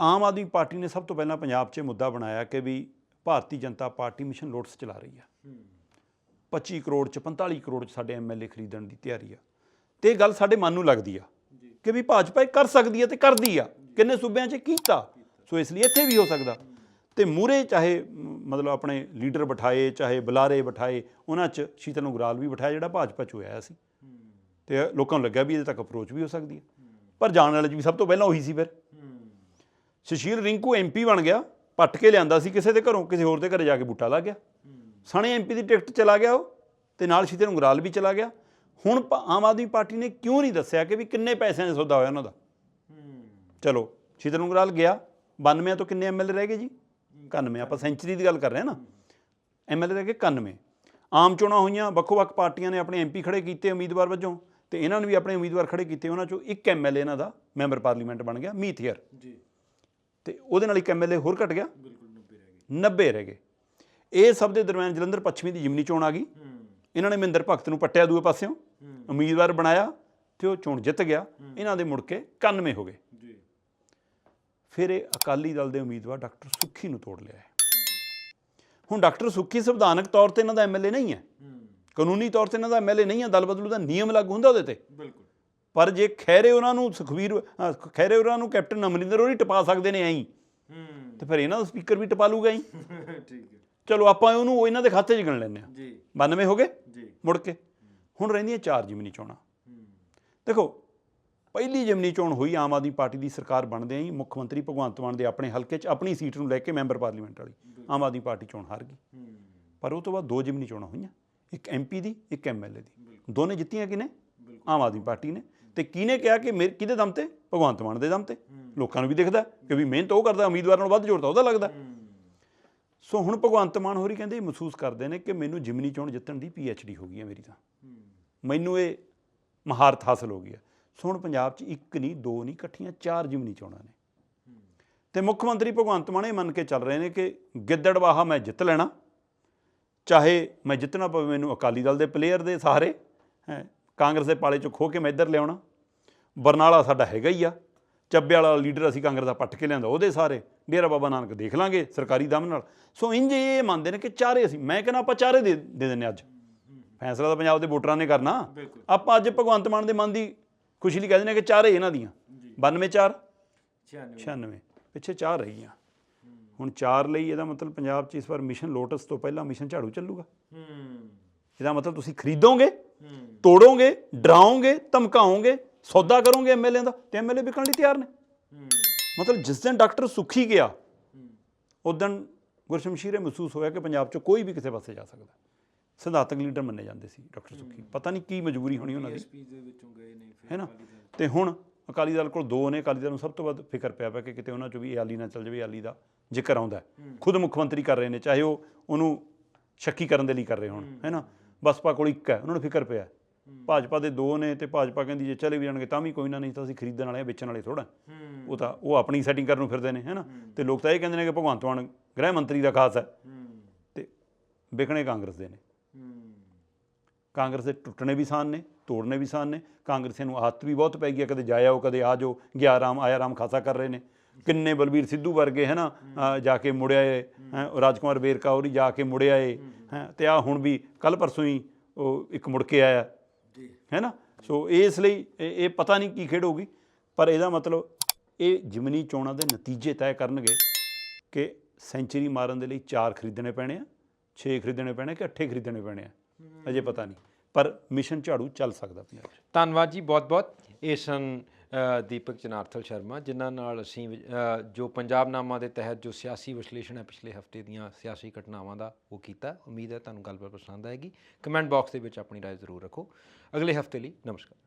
S2: ਆਮ ਆਦਮੀ ਪਾਰਟੀ ਨੇ ਸਭ ਤੋਂ ਪਹਿਲਾਂ ਪੰਜਾਬ 'ਚ ਮੁੱਦਾ ਬਣਾਇਆ ਕਿ ਵੀ Bharatiya Janata party mission lotus ਚਲਾ ਰਹੀ ਆ। 25 ਕਰੋੜ ਚ 45 ਕਰੋੜ ਚ ਸਾਡੇ ਐਮਐਲਏ ਖਰੀਦਣ ਦੀ ਤਿਆਰੀ ਆ। ਤੇ ਇਹ ਗੱਲ ਸਾਡੇ ਮਨ ਨੂੰ ਲੱਗਦੀ ਆ ਕਿ ਵੀ ਭਾਜਪਾ ਇਹ ਕਰ ਸਕਦੀ ਹੈ ਤੇ ਕਰਦੀ ਆ। ਕਿੰਨੇ ਸੂਬਿਆਂ 'ਚ ਕੀਤਾ। ਸੋ ਇਸ ਲਈ ਇੱਥੇ ਵੀ ਹੋ ਸਕਦਾ। ਤੇ ਮੂਰੇ ਚਾਹੇ ਮ, ਮਤਲਬ ਆਪਣੇ ਲੀਡਰ ਬਿਠਾਏ ਚਾਹੇ ਬੁਲਾਰੇ ਬਿਠਾਏ ਉਹਨਾਂ 'ਚ ਸ਼ੀਤਲ ਨੂਗਰਾਲ ਵੀ ਬਿਠਾਇਆ ਜਿਹੜਾ ਭਾਜਪਾ 'ਚ ਹੋਇਆ ਸੀ। ਤੇ ਲੋਕਾਂ ਨੂੰ ਲੱਗਿਆ ਵੀ ਇਹਦੇ ਤੱਕ ਅਪਰੋਚ ਵੀ ਹੋ ਸਕਦੀ ਹੈ। ਪਰ ਜਾਣ ਵਾਲੇ 'ਚ ਵੀ ਸਭ ਤੋਂ ਪਹਿਲਾਂ ਉਹੀ ਸੀ ਫਿਰ। ਸੁਸ਼ੀਲ ਰਿੰਕੂ ਐਮਪੀ ਬਣ ਗਿਆ ਪੱਟ ਕੇ ਲਿਆਂਦਾ ਸੀ ਕਿਸੇ ਦੇ ਘਰੋਂ ਕਿਸੇ ਹੋਰ ਦੇ ਘਰੇ ਜਾ ਕੇ ਬੂਟਾ ਲਾ ਗਿਆ। ਸਣੇ ਐਮਪੀ ਦੀ ਟਿਕਟ ਚਲਾ ਗਿਆ ਉਹ ਤੇ ਨਾਲ ਸ਼ੀਤਲ ਨੂਗਰਾਲ ਵੀ ਚਲਾ ਗਿਆ। ਹੁਣ ਆਮ ਆਦਮੀ ਪਾਰਟੀ ਨੇ ਕਿਉਂ ਨਹੀਂ ਦੱਸਿਆ ਕਿ ਵੀ ਕਿੰਨੇ ਪੈਸਿਆਂ ਦਾ ਸੌਦਾ ਹੋਇਆ ਉਹਨਾਂ ਦਾ? ਚਲੋ ਸ਼ੀਤਲ ਨੂਗਰਾਲ ਗਿਆ। 92 ਤੋਂ ਕਿੰਨੇ ਐਮਐਲਏ ਰਹਿ ਗਏ ਜੀ? 91 ਆਪਾਂ ਸੈਂਚਰੀ ਦੀ ਗੱਲ ਕਰ ਰਹੇ ਹਾਂ ਨਾ। ਐਮਐਲਏ ਰਹਿ ਗਏ 91 ਆਮ ਚੋਣਾਂ ਹੋਈਆਂ ਵੱਖੋ-ਵੱਖ ਪਾਰਟੀਆਂ ਨੇ ਆਪਣੇ ਐਮਪੀ ਖੜੇ ਕੀਤੇ ਉਮੀਦਵਾਰ ਵਜੋਂ ਤੇ ਇਹਨਾਂ ਨੇ ਵੀ ਆਪਣੇ ਉਮੀਦਵਾਰ ਖੜੇ ਕੀਤੇ ਉਹਨਾਂ ਚੋਂ ਇੱਕ ਐਮਐਲਏ ਇਹਨਾਂ ਦਾ ਮੈਂਬਰ ਪਾਰਲੀਮੈਂਟ ਬਣ ਗਿਆ ਮੀਥੀਅਰ
S1: ਜੀ।
S2: ਤੇ ਉਹਦੇ ਨਾਲ ਇੱਕ ਐਮਐਲਏ ਹੋਰ ਘਟ ਗਿਆ।
S1: ਬਿਲਕੁਲ 90 ਰਹਿ ਗਏ।
S2: 90 ਰਹਿ ਗਏ। ਇਹ ਸਭ ਦੇ ਦਰਮਿਆਨ ਜਲੰਧਰ ਪੱਛਮੀ ਦੀ ਜਿਮਨੀ ਚੋਣ ਆ ਗਈ। ਇਹਨਾਂ ਨੇ ਮਹਿੰਦਰ ਭਗਤ ਨੂੰ ਪੱਟਿਆ ਦੂਏ ਪਾਸਿਓਂ। ਉਮੀਦਵਾਰ ਬਣਾਇਆ ਤੇ ਉਹ ਚੋਣ ਜਿੱਤ ਗਿਆ। ਇਹਨਾਂ ਦੇ ਮੁੜ ਕੇ 91 ਹੋ ਗਏ। ਫਿਰ ਇਹ ਅਕਾਲੀ ਦਲ ਦੇ ਉਮੀਦਵਾਰ ਡਾਕਟਰ ਸੁੱਖੀ ਨੂੰ ਤੋੜ ਲਿਆ ਹੈ। ਹੁਣ ਡਾਕਟਰ ਸੁੱਖੀ ਸੰਵਿਧਾਨਕ ਤੌਰ ਤੇ ਇਹਨਾਂ ਦਾ ਐਮਐਲਏ ਨਹੀਂ ਹੈ। ਕਾਨੂੰਨੀ ਤੌਰ ਤੇ ਇਹਨਾਂ ਦਾ ਐਮਐਲਏ ਨਹੀਂ ਹੈ ਦਲ ਬਦਲੂ ਦਾ ਨਿਯਮ ਲਾਗੂ ਹੁੰਦਾ ਉਹਦੇ ਤੇ।
S1: ਬਿਲਕੁਲ।
S2: ਪਰ ਜੇ ਖੈਰੇ ਉਹਨਾਂ ਨੂੰ ਸੁਖਵੀਰ ਖੈਰੇ ਉਹਨਾਂ ਨੂੰ ਕੈਪਟਨ ਅਮਰਿੰਦਰ ਉਹ ਹੀ ਟਪਾ ਸਕਦੇ ਨੇ ਐਂ ਤੇ ਫਿਰ ਇਹਨਾਂ ਦਾ ਸਪੀਕਰ ਵੀ ਟਪਾ ਲੂਗਾ ਹੀ।
S1: ਠੀਕ ਹੈ।
S2: ਚਲੋ ਆਪਾਂ ਉਹਨੂੰ ਉਹ ਇਹਨਾਂ ਦੇ ਖਾਤੇ 'ਚ ਗਿਣ ਲੈਂਦੇ ਹਾਂ।
S1: ਜੀ।
S2: 92 ਹੋ ਗਏ?
S1: ਜੀ।
S2: ਮੁੜ ਕੇ। ਹੁਣ ਰਹਿੰਦੀਆਂ ਚਾਰ ਜਿਮਨੀ ਚੋਣਾਂ। ਦੇਖੋ ਪਹਿਲੀ ਜਿਮਨੀ ਚੋਣ ਹੋਈ ਆਮ ਆਦਮੀ ਪਾਰਟੀ ਦੀ ਸਰਕਾਰ ਬਣਦੇ ਹੀ ਮੁੱਖ ਮੰਤਰੀ ਭਗਵੰਤ ਮਾਨ ਦੇ ਆਪਣੇ ਹਲਕੇ 'ਚ ਆਪਣੀ ਸੀਟ ਨੂੰ ਲੈ ਕੇ ਮੈਂਬਰ ਪਾਰਲੀਮੈਂਟ ਵਾਲੀ ਆਮ ਆਦਮੀ ਪਾਰਟੀ ਚੋਣ ਹਾਰ ਗਈ। ਪਰ ਉਹ ਤੋਂ ਬਾਅਦ ਦੋ ਜਿਮਨੀ ਚੋਣਾਂ ਹੋਈਆਂ ਇੱਕ ਐਮਪੀ ਦੀ ਇੱਕ ਐਮਐਲਏ ਦੀ। ਦੋਨੇ ਜਿੱਤੀਆਂ ਕਿਨੇ ਆਮ ਆਦਮੀ ਪਾਰਟੀ ਨੇ। ਤੇ ਕਿਹਨੇ ਕਿਹਾ ਕਿ ਮੇਰੇ ਕਿਹਦੇ ਦਮ ਤੇ? ਭਗਵੰਤ ਮਾਨ ਦੇ ਦਮ ਤੇ। ਲੋਕਾਂ ਨੂੰ ਵੀ ਦਿਖਦਾ ਕਿ ਵੀ ਮਿਹਨਤ ਉਹ ਕਰਦਾ ਉਮੀਦਵਾਰ ਨਾਲੋਂ ਵੱਧ ਜ਼ੋਰ ਤਾਂ ਉਹਦਾ ਲੱਗਦਾ। ਸੋ ਹੁਣ ਭਗਵੰਤ ਮਾਨ ਹੋਰੀ ਕਹਿੰਦੇ ਮਹਿਸੂਸ ਕਰਦੇ ਨੇ ਕਿ ਮੈਨੂੰ ਜਿਮਨੀ ਚੋਣ ਜਿੱਤਣ ਦੀ ਪੀਐਚਡੀ ਹੋ ਗਈ ਹੈ ਮੇਰੀ ਤਾਂ। ਮੈਨੂੰ ਇਹ ਮਹਾਰਤ ਹਾਸਲ ਹੋ ਗਈ ਹੈ। ਹੁਣ ਪੰਜਾਬ 'ਚ ਇੱਕ ਨਹੀਂ ਦੋ ਨਹੀਂ ਇਕੱਠੀਆਂ ਚਾਰ ਜਿਮਨੀ ਚੋਣਾਂ ਨੇ। ਤੇ ਮੁੱਖ ਮੰਤਰੀ ਭਗਵੰਤ ਮਾਨ ਇਹ ਮੰਨ ਕੇ ਚੱਲ ਰਹੇ ਨੇ ਕਿ ਗਿੱਦੜਵਾਹਾ ਮੈਂ ਜਿੱਤ ਲੈਣਾ ਚਾਹੇ ਮੈਂ ਜਿੱਤਣਾ ਪਵੇ ਮੈਨੂੰ ਅਕਾਲੀ ਦਲ ਦੇ ਪਲੇਅਰ ਦੇ ਸਹਾਰੇ ਹੈ ਕਾਂਗਰਸ ਦੇ ਪਾਲੇ ਚੋਂ ਖੋ ਕੇ ਮੈਂ ਇੱਧਰ ਲਿਆਉਣਾ। ਬਰਨਾਲਾ ਸਾਡਾ ਹੈਗਾ ਹੀ ਆ ਚੱਬੇ ਵਾਲਾ ਲੀਡਰ ਅਸੀਂ ਕਾਂਗਰਸ ਦਾ ਪੱਟ ਕੇ ਲਿਆਂਦਾ ਉਹਦੇ ਸਾਰੇ ਡੇਰਾ ਬਾਬਾ ਨਾਨਕ ਦੇਖ ਲਾਂਗੇ ਸਰਕਾਰੀ ਦਮ ਨਾਲ। ਸੋ ਇੰਜ ਇਹ ਮੰਨਦੇ ਨੇ ਕਿ ਚਾਰੇ ਅਸੀਂ ਮੈਂ ਕਹਿੰਦਾ ਆਪਾਂ ਚਾਰੇ ਦੇ ਦੇ ਦਿੰਨੇ ਅੱਜ। ਫੈਸਲਾ ਤਾਂ ਪੰਜਾਬ ਦੇ ਵੋਟਰਾਂ ਨੇ ਕਰਨਾ। ਆਪਾਂ ਅੱਜ ਭਗਵੰਤ ਮਾਨ ਦੇ ਮਨ ਦੀ ਖੁਸ਼ੀ ਲਈ ਕਹਿੰਦੇ ਨੇ ਕਿ ਚਾਰੇ ਇਹਨਾਂ ਦੀਆਂ। 92 ਚਾਰ?
S1: 96
S2: 96 ਪਿੱਛੇ ਚਾਰ ਰਹੀਆਂ ਹੁਣ ਚਾਰ ਲਈ ਇਹਦਾ ਮਤਲਬ ਪੰਜਾਬ 'ਚ ਇਸ ਵਾਰ ਮਿਸ਼ਨ ਲੋਟਸ ਤੋਂ ਪਹਿਲਾਂ ਮਿਸ਼ਨ ਝਾੜੂ ਚੱਲੂਗਾ।
S1: ਹੂੰ।
S2: ਇਹਦਾ ਮਤਲਬ ਤੁਸੀਂ ਖਰੀਦੋਗੇ
S1: ਹੂੰ।
S2: ਤੋੜੋਗੇ ਡਰਾਓਗੇ ਧਮਕਾਓਗੇ ਸੌਦਾ ਕਰੋਗੇ ਐਮਐਲਏ ਦਾ ਤੇ ਐਮਐਲਏ ਵਿਕਣ ਲਈ ਤਿਆਰ ਨੇ।
S1: ਹੂੰ।
S2: ਮਤਲਬ ਜਿਸ ਦਿਨ ਡਾਕਟਰ ਸੁਖੀ ਗਿਆ ਉਸ ਦਿਨ ਗੁਰਸ਼ਮਸ਼ੀਰ ਇਹ ਮਹਿਸੂਸ ਹੋਇਆ ਕਿ ਪੰਜਾਬ 'ਚ ਕੋਈ ਵੀ ਕਿਸੇ ਪਾਸੇ ਜਾ ਸਕਦਾ। ਸਿਧਾਂਤਕ ਲੀਡਰ ਮੰਨੇ ਜਾਂਦੇ ਸੀ ਡਾਕਟਰ ਸੁਖੀ। ਪਤਾ ਨਹੀਂ ਕੀ ਮਜਬੂਰੀ ਹੋਣੀ ਉਹਨਾਂ ਦੀ।
S1: ਐਸਪੀ ਦੇ ਵਿੱਚੋਂ ਗਏ ਨੇ ਫਿਰ।
S2: ਤੇ ਹੁਣ ਅਕਾਲੀ ਦਲ ਕੋਲ ਦੋ ਨੇ ਅਕਾਲੀ ਦਲ ਨੂੰ ਸਭ ਤੋਂ ਵੱਧ ਫਿਕਰ ਪਿਆ ਪਿਆ ਕਿ ਕਿਤੇ ਉਹਨਾਂ ਚੋਂ ਵੀ ਆਲੀ ਨਾ ਚੱਲ ਜਾਵੇ ਆਲੀ ਦਾ ਜ਼ਿਕਰ ਆਉਂਦਾ। ਖੁਦ ਮੁੱਖ ਮੰਤਰੀ ਕਰ ਰਹੇ ਨੇ ਚਾਹੇ ਉਹ ਉਹਨੂੰ ਸ਼ੱਕੀ ਕਰਨ ਦੇ ਲਈ ਕਰ ਰਹੇ ਹੋਣ ਹੈ। ਨਾ? ਬਸਪਾ ਕੋਲ ਇੱਕ ਹੈ ਉਹਨਾਂ ਨੂੰ ਫਿਕਰ ਪਿਆ ਭਾਜਪਾ ਦੇ ਦੋ ਨੇ ਤੇ ਭਾਜਪਾ ਕਹਿੰਦੀ ਜੇ ਚਲੇ ਵੀ ਜਾਣਗੇ ਤਾਂ ਵੀ ਕੋਈ ਨਾ ਨਹੀਂ ਤਾਂ ਅਸੀਂ ਖਰੀਦਣ ਵਾਲੇ ਆ, ਵੇਚਣ ਵਾਲੇ ਥੋੜਾ ਉਹ ਤਾਂ ਉਹ ਆਪਣੀ ਸੈਟਿੰਗ ਕਰਨ ਨੂੰ ਫਿਰਦੇ ਨੇ ਹੈ ਨਾ? ਤੇ ਲੋਕ ਤਾਂ ਇਹ ਕਹਿੰਦੇ ਨੇ ਕਿ ਭਗਵੰਤ ਮਾਨ ਗ੍ਰਹਿ ਮੰਤਰੀ ਦਾ ਖਾਸ ਹੈ। ਤੇ ਵਿਕਣੇ ਕਾਂਗਰਸ ਦੇ ਨੇ। ਕਾਂਗਰਸ ਦੇ ਟੁੱਟਣੇ ਵੀ ਸਾਨ ਨੇ ਤੋੜਨੇ ਵੀ ਸਾਨ ਨੇ ਕਾਂਗਰਸੀਆਂ ਨੂੰ ਆਦਤ ਵੀ ਬਹੁਤ ਪੈ ਗਈ ਹੈ ਕਦੇ ਜਾਇਓ ਕਦੇ ਆ ਜਾਓ ਗਿਆ ਰਾਮ ਆਇਆ ਰਾਮ ਖਾਸਾ ਕਰ ਰਹੇ ਨੇ। ਕਿੰਨੇ ਬਲਬੀਰ ਸਿੱਧੂ ਵਰਗੇ ਹੈ ਨਾ ਜਾ ਕੇ ਮੁੜਿਆ ਏ ਰਾਜਕੁਮਾਰ ਵੇਰਕਾ ਹੋਰੀ ਜਾ ਕੇ ਮੁੜਿਆ ਏ ਹੈ ਤੇ ਆ ਹੁਣ ਵੀ ਕੱਲ ਪਰਸੋਂ ਹੀ ਉਹ ਇੱਕ ਮੁੜ ਕੇ ਆਇਆ।
S1: ਜੀ।
S2: ਹੈ ਨਾ? ਸੋ ਇਸ ਲਈ ਇਹ ਪਤਾ ਨਹੀਂ ਕੀ ਖੇਡ ਹੋਊਗੀ ਪਰ ਇਹਦਾ ਮਤਲਬ ਇਹ ਜਿਮਨੀ ਚੋਣਾਂ ਦੇ ਨਤੀਜੇ ਤੈਅ ਕਰਨਗੇ ਕਿ ਸੈਂਚਰੀ ਮਾਰਨ ਦੇ ਲਈ 4 ਖਰੀਦਣੇ ਪੈਣੇ ਆ 6 ਖਰੀਦਣੇ ਪੈਣੇ ਕਿ 8 ਖਰੀਦਣੇ ਪੈਣੇ ਆ। ਅਜੇ ਪਤਾ ਨਹੀਂ ਪਰ ਮਿਸ਼ਨ ਝਾੜੂ ਚੱਲ ਸਕਦਾ ਪੰਜਾਬ 'ਚ
S1: ਧੰਨਵਾਦ ਜੀ ਬਹੁਤ ਬਹੁਤ ਇਹ ਸਨ ਅ, ਦੀਪਕ ਜਨਾਰਥਲ ਸ਼ਰਮਾ ਜਿਨ੍ਹਾਂ ਨਾਲ ਅਸੀਂ ਅ, ਜੋ ਪੰਜਾਬਨਾਮਾ ਦੇ ਤਹਿਤ ਜੋ ਸਿਆਸੀ ਵਿਸ਼ਲੇਸ਼ਣ ਹੈ ਪਿਛਲੇ ਹਫਤੇ ਦੀਆਂ ਸਿਆਸੀ ਘਟਨਾਵਾਂ ਦਾ ਉਹ ਕੀਤਾ ਉਮੀਦ ਹੈ ਤੁਹਾਨੂੰ ਗੱਲਬਾਤ ਪਸੰਦ ਆਏਗੀ ਕਮੈਂਟ ਬਾਕਸ ਦੇ ਵਿੱਚ ਆਪਣੀ رائے ਜ਼ਰੂਰ ਰੱਖੋ ਅਗਲੇ ਹਫਤੇ ਲਈ ਨਮਸਕਾਰ